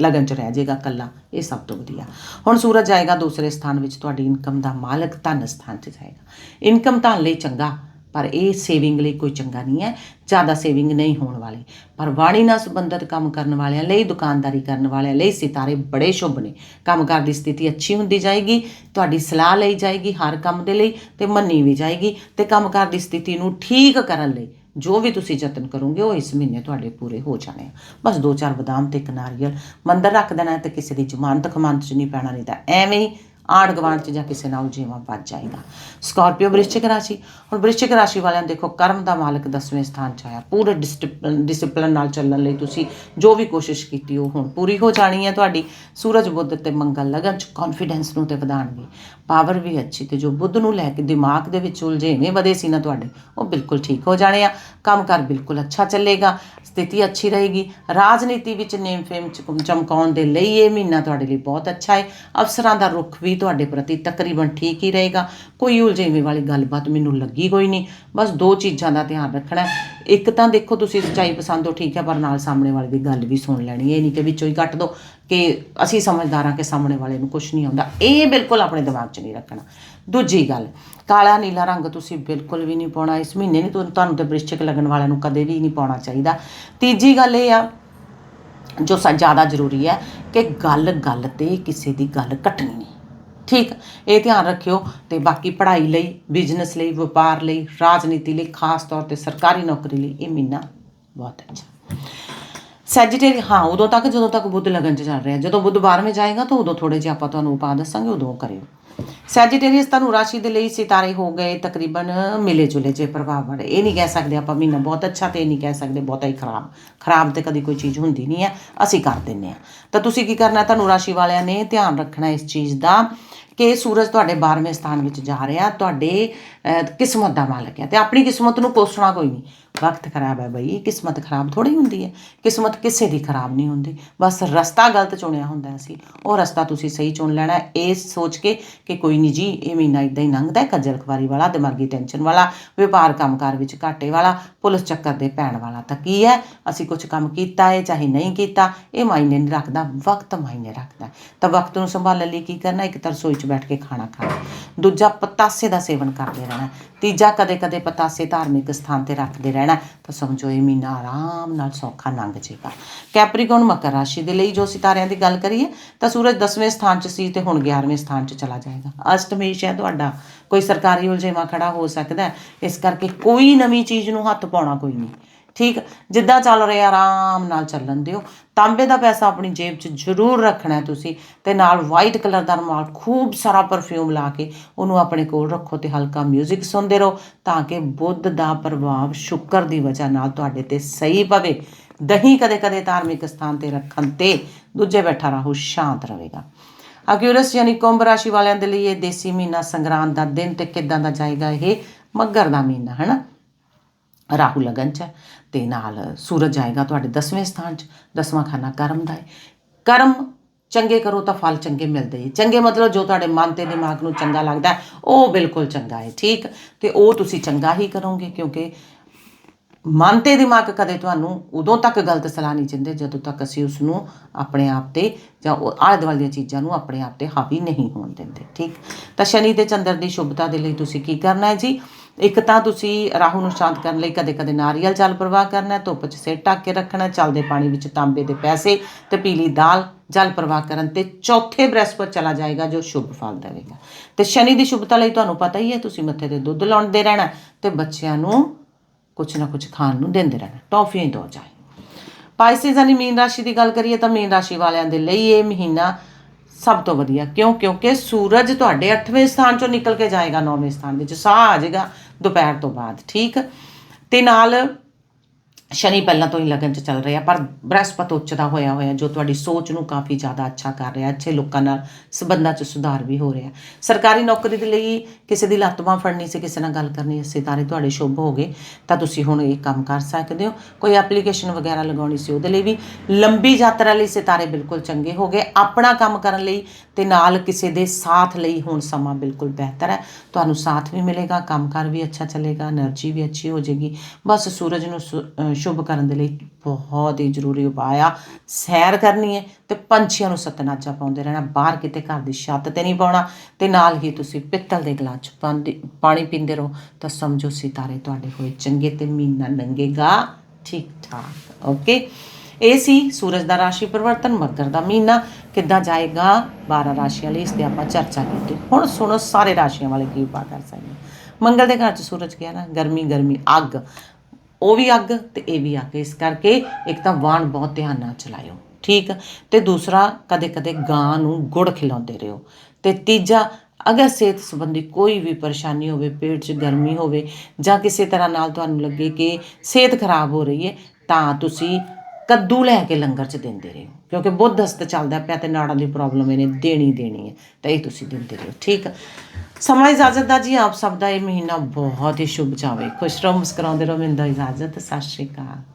ਲਗਨ ਚ ਰਹਿ ਜਾਏਗਾ ਕੱਲਾ, ਇਹ ਸਭ ਤੋਂ ਵਧੀਆ। ਹੁਣ ਸੂਰਜ ਜਾਏਗਾ ਦੂਸਰੇ ਸਥਾਨ ਵਿੱਚ ਤੁਹਾਡੀ ਇਨਕਮ ਦਾ ਮਾਲਕ ਧਨ ਸਥਾਨ 'ਚ ਜਾਏਗਾ। ਇਨਕਮ ਤਾਂ ਲਈ ਚੰਗਾ ਪਰ ਇਹ ਸੇਵਿੰਗ ਲਈ ਕੋਈ ਚੰਗਾ ਨਹੀਂ ਹੈ, ਜ਼ਿਆਦਾ ਸੇਵਿੰਗ ਨਹੀਂ ਹੋਣ ਵਾਲੀ। ਪਰ ਵਾਣੀ ਨਾਲ ਸੰਬੰਧਿਤ ਕੰਮ ਕਰਨ ਵਾਲਿਆਂ ਲਈ, ਦੁਕਾਨਦਾਰੀ ਕਰਨ ਵਾਲਿਆਂ ਲਈ ਸਿਤਾਰੇ ਬੜੇ ਸ਼ੁਭ ਨੇ। ਕੰਮਕਾਰ ਦੀ ਸਥਿਤੀ ਅੱਛੀ ਹੁੰਦੀ ਜਾਏਗੀ, ਤੁਹਾਡੀ ਸਲਾਹ ਲਈ ਜਾਏਗੀ ਹਰ ਕੰਮ ਦੇ ਲਈ ਤੇ ਮੰਨੀ ਵੀ ਜਾਏਗੀ ਤੇ ਕੰਮਕਾਰ ਦੀ ਸਥਿਤੀ ਨੂੰ ਠੀਕ ਕਰਨ ਲਈ ਜੋ ਵੀ ਤੁਸੀਂ ਯਤਨ ਕਰੋਗੇ, ਉਹ ਇਸ ਮਹੀਨੇ ਤੁਹਾਡੇ ਪੂਰੇ ਹੋ ਜਾਣੇ ਆ। ਬਸ ਦੋ ਚਾਰ ਬਦਾਮ ਤੇ ਇੱਕ ਨਾਰੀਅਲ। ਮੰਦਰ ਰੱਖ ਦੇਣਾ ਹੈ ਤੇ ਕਿਸੇ ਦੀ ਜ਼ਮਾਨਤ ਖਮਾਨਤ ਚ ਨਹੀਂ ਪੈਣਾ, ਨਹੀਂ ਤਾਂ ਐਵੇਂ ਹੀ ਆੜ ਗਵਾਂਡ ਚ ਜਾਂ ਕਿਸੇ ਨਾਲ ਜੀਵਾ ਵੱਜ ਜਾਏਗਾ। ਸਕਾਰਪੀਓ ਵ੍ਰਿਸ਼ਚਿਕ ਰਾਸ਼ੀ, ਹੁਣ ਵ੍ਰਿਸ਼ਚਿਕ ਰਾਸ਼ੀ ਵਾਲਿਆਂ ਦੇਖੋ, ਕਰਮ ਦਾ ਮਾਲਕ 10ਵੇਂ ਸਥਾਨ ਚ ਆਇਆ। ਪੂਰੇ ਡਿਸਪਲਿਨ ਨਾਲ ਚੱਲਣ ਲਈ ਤੁਸੀਂ ਜੋ ਵੀ ਕੋਸ਼ਿਸ਼ ਕੀਤੀ, ਉਹ ਹੁਣ ਪੂਰੀ ਹੋ ਜਾਣੀ ਹੈ ਤੁਹਾਡੀ। ਸੂਰਜ, ਬੁੱਧ ਤੇ ਮੰਗਲ ਲਗਨ ਚ ਕੌਨਫੀਡੈਂਸ ਨੂੰ ਤੇ ਵਧਾਣਗੇ ਪਾਵਰ ਵੀ ਅੱਛੀ ਤੇ ਜੋ ਬੁੱਧ ਨੂੰ ਲੈ ਕੇ ਦਿਮਾਗ ਦੇ ਵਿੱਚ ਉਲਝੇਵੇਂ ਵਧੇ ਸੀ ਨਾ ਤੁਹਾਡੇ, ਉਹ ਬਿਲਕੁਲ ਠੀਕ ਹੋ ਜਾਣੇ ਆ। ਕੰਮਕਾਰ ਬਿਲਕੁਲ ਅੱਛਾ ਚੱਲੇਗਾ, ਸਥਿਤੀ ਅੱਛੀ ਰਹੇਗੀ। ਰਾਜਨੀਤੀ ਵਿੱਚ ਨੇਮ ਫੇਮ ਚ ਚਮਕਾਉਣ ਦੇ ਲਈ ਇਹ ਮਹੀਨਾ ਤੁਹਾਡੇ ਲਈ ਬਹੁਤ ਅੱਛਾ ਹੈ। ਅਫਸਰਾਂ ਦਾ ਰੁਖ ਵੀ ਤੁਹਾਡੇ ਪ੍ਰਤੀ ਤਕਰੀਬਨ ਠੀਕ ਹੀ ਰਹੇਗਾ। ਕੋਈ ਉਲਝੇਵੇਂ ਵਾਲੀ ਗੱਲਬਾਤ ਮੈਨੂੰ ਲੱਗੀ ਕੋਈ ਨਹੀਂ। ਬਸ ਦੋ ਚੀਜ਼ਾਂ ਦਾ ਧਿਆਨ ਰੱਖਣਾ ਇੱਕ ਤਾਂ ਦੇਖੋ ਤੁਸੀਂ ਸੱਚਾਈ ਪਸੰਦ ਹੋ, ਠੀਕ ਹੈ, ਪਰ ਨਾਲ ਸਾਹਮਣੇ ਵਾਲੇ ਦੀ ਗੱਲ ਵੀ ਸੁਣ ਲੈਣੀ ਇਹ ਨਹੀਂ ਕਿ ਵਿੱਚੋਂ ਹੀ ਕੱਟ ਦੋ ਕਿ ਅਸੀਂ ਸਮਝਦਾਰ ਹਾਂ ਕਿ ਸਾਹਮਣੇ ਵਾਲੇ ਨੂੰ ਕੁਝ ਨਹੀਂ ਆਉਂਦਾ। ਇਹ ਬਿਲਕੁਲ ਆਪਣੇ ਦਿਮਾਗ 'ਚ ਨਹੀਂ ਰੱਖਣਾ। ਦੂਜੀ ਗੱਲ, ਕਾਲਾ ਨੀਲਾ ਰੰਗ ਤੁਸੀਂ ਬਿਲਕੁਲ ਵੀ ਨਹੀਂ ਪਾਉਣਾ। ਇਸ ਮਹੀਨੇ ਨਹੀਂ ਤੁਹਾਨੂੰ ਤੁਹਾਨੂੰ ਤੇ ਬ੍ਰਿਸ਼ਚਿਕ ਲੱਗਣ ਵਾਲਿਆਂ ਨੂੰ ਕਦੇ ਵੀ ਨਹੀਂ ਪਾਉਣਾ ਚਾਹੀਦਾ। ਤੀਜੀ ਗੱਲ ਇਹ ਆ, ਜੋ ਜ਼ਿਆਦਾ ਜ਼ਰੂਰੀ ਹੈ ਕਿ ਗੱਲ ਗੱਲ ਤੇ ਕਿਸੇ ਦੀ ਗੱਲ ਕੱਟਣੀ ਨਹੀਂ। ਠੀਕ, ਇਹ ਧਿਆਨ ਰੱਖਿਓ। ਤੇ ਬਾਕੀ ਪੜ੍ਹਾਈ ਲਈ ਬਿਜ਼ਨਸ ਲਈ, ਵਪਾਰ ਲਈ, ਰਾਜਨੀਤੀ ਲਈ, ਖਾਸ ਤੌਰ ਤੇ ਸਰਕਾਰੀ ਨੌਕਰੀ ਲਈ ਇਹ ਮਹੀਨਾ ਬਹੁਤ ਅੱਛਾ। ਸੈਜੀਟੇਰੀ ਹਾਂ, ਉਦੋਂ ਤੱਕ, ਜਦੋਂ ਤੱਕ ਬੁੱਧ ਲਗਨ ਚ ਚੱਲ ਰਿਹਾ। ਜਦੋਂ ਬੁੱਧ 12ਵੇਂ ਜਾਏਗਾ, ਤਾਂ ਉਦੋਂ ਥੋੜੇ ਜਿਹਾ ਆਪਾਂ ਤੁਹਾਨੂੰ ਉਪਾਅ ਦੱਸਾਂਗੇ, ਉਦੋਂ ਕਰਿਓ। ਸੈਜੀਟੇਰੀਅਸ ਤੁਹਾਨੂੰ ਰਾਸ਼ੀ ਦੇ ਲਈ ਸਿਤਾਰੇ ਹੋ ਗਏ, ਤਕਰੀਬਨ ਮਿਲੇ ਜੁਲੇ ਜੇ ਪ੍ਰਭਾਵ ਬੜੇ ਇਹ ਨਹੀਂ ਕਹਿ ਸਕਦੇ ਆਪਾਂ ਮਹੀਨਾ ਬਹੁਤ ਅੱਛਾ ਤੇ ਇਹ ਨਹੀਂ ਕਹਿ ਸਕਦੇ ਬਹੁਤਾ ਹੀ ਖਰਾਬ। ਖਰਾਬ ਤੇ ਕਦੀ ਕੋਈ ਚੀਜ਼ ਹੁੰਦੀ ਨਹੀਂ ਹੈ ਅਸੀਂ ਕਰ ਦਿੰਨੇ ਆ। ਤਾਂ ਤੁਸੀਂ ਕੀ ਕਰਨਾ, ਤੁਹਾਨੂੰ ਰਾਸ਼ੀ ਵਾਲਿਆਂ ਨੇ ਧਿਆਨ ਰੱਖਣਾ ਇਸ ਚੀਜ਼ ਦਾ ਕਿ ਸੂਰਜ ਤੁਹਾਡੇ 12ਵੇਂ ਸਥਾਨ ਵਿੱਚ ਜਾ ਰਿਹਾ, ਤੁਹਾਡੇ ਕਿਸਮਤ ਦਾ ਮਾਲਕ ਹੈ। ਤੇ ਆਪਣੀ ਕਿਸਮਤ ਨੂੰ ਕੋਸਣਾ ਕੋਈ ਨਹੀਂ। ਵਕਤ ਖਰਾਬ ਹੈ ਬਈ ਕਿਸਮਤ ਖਰਾਬ ਥੋੜੀ ਹੁੰਦੀ ਹੈ, ਕਿਸਮਤ ਕਿਸੇ ਦੀ ਖਰਾਬ ਨਹੀਂ ਹੁੰਦੀ। ਬਸ ਰਸਤਾ ਗਲਤ ਚੁਣਿਆ ਹੁੰਦਾ ਸੀ, ਉਹ ਰਸਤਾ ਤੁਸੀਂ ਸਹੀ ਚੁਣ ਲੈਣਾ ਇਹ ਸੋਚ ਕੇ ਕਿ ਕੋਈ ਨਹੀਂ ਜੀ, ਇਹ ਮਹੀਨਾ ਇਦਾਂ ਹੀ ਲੰਘਦਾ ਹੈ ਖੱਜਲ ਖਵਾਰੀ ਵਾਲਾ ਦਿਮਾਗੀ ਟੈਨਸ਼ਨ ਵਾਲਾ, ਵਪਾਰ ਕੰਮਕਾਰ ਵਿੱਚ ਘਾਟੇ ਵਾਲਾ, ਪੁਲਿਸ ਚੱਕਰ ਦੇ ਪੈਣ ਵਾਲਾ ਤਾਂ ਕੀ ਹੈ? ਅਸੀਂ ਕੁਝ ਕੰਮ ਕੀਤਾ ਹੈ ਚਾਹੇ ਨਹੀਂ ਕੀਤਾ, ਇਹ ਮਾਇਨੇ ਨਹੀਂ ਰੱਖਦਾ, ਵਕਤ ਮਾਇਨੇ ਰੱਖਦਾ ਤਾਂ ਵਕਤ ਨੂੰ ਸੰਭਾਲਣ ਲਈ ਕੀ ਕਰਨਾ ਇੱਕ ਤਾਂ ਰਸੋਈ 'ਚ ਬੈਠ ਕੇ ਖਾਣਾ ਖਾਣਾ ਦੂਜਾ, ਪਤਾਸੇ ਦਾ ਸੇਵਨ ਕਰਦੇ ਰਹਿਣਾ ਤੀਜਾ ਕਦੇ ਕਦੇ ਪਤਾਸੇ ਧਾਰਮਿਕ ਸਥਾਨ ਤੇ ਰੱਖਦੇ ਰਹਿਣਾ ਤਾਂ ਸਮਝੋ ਇਹ ਮਹੀਨਾ ਆਰਾਮ ਨਾਲ ਸੌਖਾ ਲੰਘ ਜਾਏਗਾ ਕੈਪਰੀਕੌਨ ਮਕਰ ਰਾਸ਼ੀ ਦੇ ਲਈ ਜੋ ਸਿਤਾਰਿਆਂ ਦੀ ਗੱਲ ਕਰੀਏ, ਤਾਂ ਸੂਰਜ 10ਵੇਂ ਸਥਾਨ 'ਚ ਸੀ ਤੇ ਹੁਣ 11ਵੇਂ ਸਥਾਨ 'ਚ ਚਲਾ ਜਾਏਗਾ। ਅਸ਼ਟਮੇਸ਼ ਹੈ ਤੁਹਾਡਾ ਕੋਈ ਸਰਕਾਰੀ ਉਲਝੇਵਾ ਖੜਾ ਹੋ ਸਕਦਾ ਇਸ ਕਰਕੇ ਕੋਈ ਨਵੀਂ ਚੀਜ਼ ਨੂੰ ਹੱਥ ਪਾਉਣਾ ਕੋਈ ਨਹੀਂ। ਠੀਕ? ਜਿੱਦਾਂ ਚੱਲ ਰਿਹਾ, ਆਰਾਮ ਨਾਲ ਚੱਲਣ ਦਿਓ। ਤਾਂਬੇ ਦਾ ਪੈਸਾ ਆਪਣੀ ਜੇਬ 'ਚ ਜ਼ਰੂਰ ਰੱਖਣਾ ਤੁਸੀਂ ਤੇ ਨਾਲ ਵਾਈਟ ਕਲਰ ਦਾ ਰੁਮਾਲ ਖੂਬ ਸਾਰਾ ਪਰਫਿਊਮ ਲਾ ਕੇ ਉਹਨੂੰ ਆਪਣੇ ਕੋਲ ਰੱਖੋ ਤੇ ਹਲਕਾ 뮤직 ਸੁਣਦੇ ਰਹੋ ਤਾਂ ਕਿ ਬੁੱਧ ਦਾ ਪ੍ਰਭਾਵ ਸ਼ੁੱਕਰ ਦੀ ਵਜ੍ਹਾ ਨਾਲ ਤੁਹਾਡੇ ਤੇ ਸਹੀ ਪਵੇ। ਦਹੀਂ ਕਦੇ ਕਦੇ ਧਾਰਮਿਕ ਸਥਾਨ ਤੇ ਰੱਖਣ ਤੇ ਦੂਜੇ ਬੈਠਾ ਰਾਹੂ, ਸ਼ਾਂਤ ਰਹੇਗਾ। ਅਕਿਊਰਸ ਯਾਨੀ ਕੁੰਭ ਰਾਸ਼ੀ ਵਾਲਿਆਂ ਦੇ ਲਈ ਇਹ ਦੇਸੀ ਮਹੀਨਾ ਸੰਗਰਾਂਦ ਦਾ ਦਿਨ ਤੇ ਕਿਦਾਂ ਦਾ ਜਾਏਗਾ ਇਹ? ਮੱਗਰ ਦਾ ਮਹੀਨਾ ਹੈ ਨਾ ਰਾਹੂ ਲਗਨ ਚ ਹੈ। ਤੇ ਨਾਲ ਸੂਰਜ ਜਾਏਗਾ ਤੁਹਾਡੇ 10ਵੇਂ ਸਥਾਨ ਚ 10ਵਾਂ ਖਾਨਾ ਕਰਮ ਦਾ ਹੈ ਕਰਮ ਚੰਗੇ ਕਰੋ ਤਾਂ ਫਲ ਚੰਗੇ ਮਿਲਦੇ ਹੈ ਚੰਗੇ ਮਤਲਬ ਜੋ ਤੁਹਾਡੇ ਮਨ ਤੇ ਦਿਮਾਗ ਨੂੰ ਚੰਗਾ ਲੱਗਦਾ ਉਹ ਬਿਲਕੁਲ ਚੰਗਾ ਹੈ ਠੀਕ? ਤੇ ਉਹ ਤੁਸੀਂ ਚੰਗਾ ਹੀ ਕਰੋਗੇ ਕਿਉਂਕਿ ਮਨ ਤੇ ਦਿਮਾਗ ਕਦੇ ਤੁਹਾਨੂੰ ਉਦੋਂ ਤੱਕ ਗਲਤ ਸਲਾਹ ਨਹੀਂ ਦਿੰਦੇ, ਜਦੋਂ ਤੱਕ ਅਸੀਂ ਉਸ ਨੂੰ ਆਪਣੇ ਆਪ ਤੇ ਜਾਂ ਉਹ ਆਲੇ ਦੁਆਲੇ ਦੀਆਂ ਚੀਜ਼ਾਂ ਨੂੰ ਆਪਣੇ ਆਪ ਤੇ ਹਾਵੀ ਨਹੀਂ ਹੋਣ ਦਿੰਦੇ, ਠੀਕ? ਤਾਂ ਸ਼ਨੀ ਤੇ ਚੰਦਰ ਦੀ ਸ਼ੁਭਤਾ ਦੇ ਲਈ ਤੁਸੀਂ ਕੀ ਕਰਨਾ ਹੈ ਜੀ? ਇੱਕ ਤਾਂ ਤੁਸੀਂ ਰਾਹੂ ਨੂੰ ਸ਼ਾਂਤ ਕਰਨ ਲਈ ਕਦੇ ਕਦੇ ਨਾਰੀਅਲ ਜਲ ਪ੍ਰਵਾਹ ਕਰਨਾ ਧੁੱਪ 'ਚ ਸਿਰ ਢੱਕ ਕੇ ਰੱਖਣਾ ਹੈ, ਚੱਲਦੇ ਪਾਣੀ ਵਿੱਚ ਤਾਂਬੇ ਦੇ ਪੈਸੇ ਤੇ ਪੀਲੀ ਦਾਲ ਜਲ ਪ੍ਰਵਾਹ ਕਰਨ ਤੇ ਚੌਥੇ ਬ੍ਰਹਸਪਤ ਚਲਾ ਜਾਏਗਾ ਜੋ ਸ਼ੁਭ ਫਲ ਦੇਵੇਗਾ। ਤੇ ਸ਼ਨੀ ਦੀ ਸ਼ੁਭਤਾ ਲਈ ਤੁਹਾਨੂੰ ਪਤਾ ਹੀ ਹੈ ਤੁਸੀਂ ਮੱਥੇ ਤੇ ਦੁੱਧ ਲਾਉਂਦੇ ਰਹਿਣਾ ਤੇ ਬੱਚਿਆਂ ਨੂੰ ਕੁਛ ਨਾ ਕੁਛ ਖਾਣ ਨੂੰ ਦਿੰਦੇ ਰਹਿਣਾ ਟੌਫੀਆਂ ਹੀ ਦੋ ਜਾਏ ਪਾਈਸਿਸ ਯਾਨੀ ਮੀਨ ਰਾਸ਼ੀ ਦੀ ਗੱਲ ਕਰੀਏ ਤਾਂ ਮੀਨ ਰਾਸ਼ੀ ਵਾਲਿਆਂ ਦੇ ਲਈ ਇਹ ਮਹੀਨਾ ਸਭ ਤੋਂ ਵਧੀਆ। ਕਿਉਂ? ਕਿਉਂਕਿ ਸੂਰਜ ਤੁਹਾਡੇ 8ਵੇਂ ਸਥਾਨ ਚੋਂ ਨਿਕਲ ਕੇ ਜਾਏਗਾ 9ਵੇਂ ਸਥਾਨ ਵਿੱਚ। ਸਾਹ ਆ ਜਾਏਗਾ ਦੁਪਹਿਰ ਤੋਂ ਬਾਅਦ, ਠੀਕ? ਤੇ ਨਾਲ ਸ਼ਨੀ ਪਹਿਲਾਂ ਤੋਂ ਹੀ ਲਗਨ ਚ ਚੱਲ ਰਿਹਾ ਪਰ ਬ੍ਰਹਿਸਪਤ ਉੱਚ ਦਾ ਹੋਇਆ ਹੋਇਆ, ਜੋ ਤੁਹਾਡੀ ਸੋਚ ਨੂੰ ਕਾਫੀ ਜ਼ਿਆਦਾ ਅੱਛਾ ਕਰ ਰਿਹਾ, ਅੱਛੇ ਲੋਕਾਂ ਨਾਲ ਸਬੰਧਾਂ ਚ ਸੁਧਾਰ ਵੀ ਹੋ ਰਿਹਾ। ਸਰਕਾਰੀ ਨੌਕਰੀ ਦੇ ਲਈ ਕਿਸੇ ਦੀ ਲੱਤ ਫੜਨੀ ਸੀ, ਕਿਸੇ ਨਾਲ ਗੱਲ ਕਰਨੀ ਸੀ ਤਾਰੇ ਤੁਹਾਡੇ ਸ਼ੁਭ ਹੋ ਗਏ, ਤਾਂ ਤੁਸੀਂ ਹੁਣ ਇਹ ਕੰਮ ਕਰ ਸਕਦੇ ਹੋ। ਕੋਈ ਐਪਲੀਕੇਸ਼ਨ ਵਗੈਰਾ ਲਗਾਉਣੀ ਸੀ ਉਹਦੇ ਲਈ ਵੀ। ਲੰਬੀ ਯਾਤਰਾ ਲਈ ਸਿਤਾਰੇ ਬਿਲਕੁਲ ਚੰਗੇ ਹੋ ਗਏ। ਆਪਣਾ ਕੰਮ ਕਰਨ ਲਈ ਤੇ ਨਾਲ ਕਿਸੇ ਦੇ ਸਾਥ ਲਈ ਹੁਣ ਸਮਾਂ ਬਿਲਕੁਲ ਬਿਹਤਰ ਹੈ। ਤੁਹਾਨੂੰ ਸਾਥ ਵੀ ਮਿਲੇਗਾ, ਕੰਮਕਾਰ ਵੀ ਅੱਛਾ ਚੱਲੇਗਾ એનર્ਜੀ ਵੀ ਅੱਛੀ ਹੋ ਜਾਏਗੀ। ਬਸ ਸੂਰਜ ਨੂੰ ਸ਼ੁਭ ਕਰਨ ਦੇ ਲਈ ਬਹੁਤ ਹੀ ਜ਼ਰੂਰੀ ਉਪਾਅ ਆ। ਸੈਰ ਕਰਨੀ ਹੈ ਤੇ ਪੰਛੀਆਂ ਨੂੰ ਸਤਨਾਚਾ ਪਾਉਂਦੇ ਰਹਿਣਾ। ਬਾਹਰ ਕਿਤੇ ਘਰ ਦੀ ਛੱਤ ਤੇ ਨਹੀਂ ਪਾਉਣਾ ਤੇ ਨਾਲ ਹੀ ਤੁਸੀਂ ਪਿੱਤਲ ਦੇ ਗਲਾਸ 'ਚ ਪਾਉਂਦੇ- ਪਾਣੀ ਪੀਂਦੇ ਰਹੋ। ਤਾਂ ਸਮਝੋ ਸਿਤਾਰੇ ਤੁਹਾਡੇ ਹੋਏ ਚੰਗੇ ਤੇ ਮਹੀਨਾ ਲੰਘੇਗਾ। ਠੀਕ ਠਾਕ ਓਕੇ। ਇਹ ਸੀ ਸੂਰਜ ਦਾ ਰਾਸ਼ੀ ਪਰਿਵਰਤਨ, ਮੱਗਰ ਦਾ ਮਹੀਨਾ। ਕਿੱਦਾਂ ਜਾਏਗਾ? 12 ਰਾਸ਼ੀਆਂ ਲਈ ਇਸ ਤੇ ਆਪਾਂ ਚਰਚਾ ਕੀਤੀ। ਹੁਣ ਸੁਣੋ ਸਾਰੇ ਰਾਸ਼ੀਆਂ ਵਾਲੇ ਕੀ ਉਪਾਅ ਕਰ ਸਕਦੇ ਮੰਗਲ ਦੇ ਘਰ ਚ ਸੂਰਜ ਗਿਆ ਨਾ ਗਰਮੀ ਗਰਮੀ ਅੱਗ। ਉਹ ਵੀ ਅੱਗ ਤੇ ਇਹ ਵੀ ਅੱਗ। ਇਸ ਕਰਕੇ ਇੱਕ ਤਾਂ ਵਾਣ ਬਹੁਤ ਧਿਆਨ ਨਾਲ ਚਲਾਇਓ, ਠੀਕ? ਤੇ ਦੂਸਰਾ ਕਦੇ ਕਦੇ ਗਾਂ ਨੂੰ ਗੁੜ ਖਿਲਾਉਂਦੇ ਰਹੋ। ਤੇ ਤੀਜਾ, ਅਗਰ ਸਿਹਤ ਸੰਬੰਧੀ ਕੋਈ ਵੀ ਪਰੇਸ਼ਾਨੀ ਹੋਵੇ, ਪੇਟ 'ਚ ਗਰਮੀ ਹੋਵੇ ਜਾਂ ਕਿਸੇ ਤਰ੍ਹਾਂ ਨਾਲ ਤੁਹਾਨੂੰ ਲੱਗੇ ਕਿ ਸਿਹਤ ਖਰਾਬ ਹੋ ਰਹੀ ਹੈ, ਤਾਂ ਤੁਸੀਂ ਕੱਦੂ ਲੈ ਕੇ ਲੰਗਰ 'ਚ ਦਿੰਦੇ ਰਹੋ ਕਿਉਂਕਿ ਬੁੱਧ ਹਸਤ ਚੱਲਦਾ ਪਿਆ ਤੇ ਨਾੜਾਂ ਦੀ ਪ੍ਰੋਬਲਮ ਇਹਨੇ ਦੇਣੀ ਦੇਣੀ ਹੈ। ਤਾਂ ਇਹ ਤੁਸੀਂ ਦਿੰਦੇ ਰਹੋ ਠੀਕ ਸਮਾਂ ਇਜਾਜ਼ਤ ਦਾ ਜੀ, ਆਪ ਸਭ ਦਾ ਇਹ ਮਹੀਨਾ ਬਹੁਤ ਹੀ ਸ਼ੁਭ ਜਾਵੇ। ਖੁਸ਼ ਰਹੋ, ਮੁਸਕਰਾਉਂਦੇ ਰਹੋ। ਮਿੰਦਾ ਇਜਾਜ਼ਤ ਸਤਿ ਸ਼੍ਰੀ ਅਕਾਲ।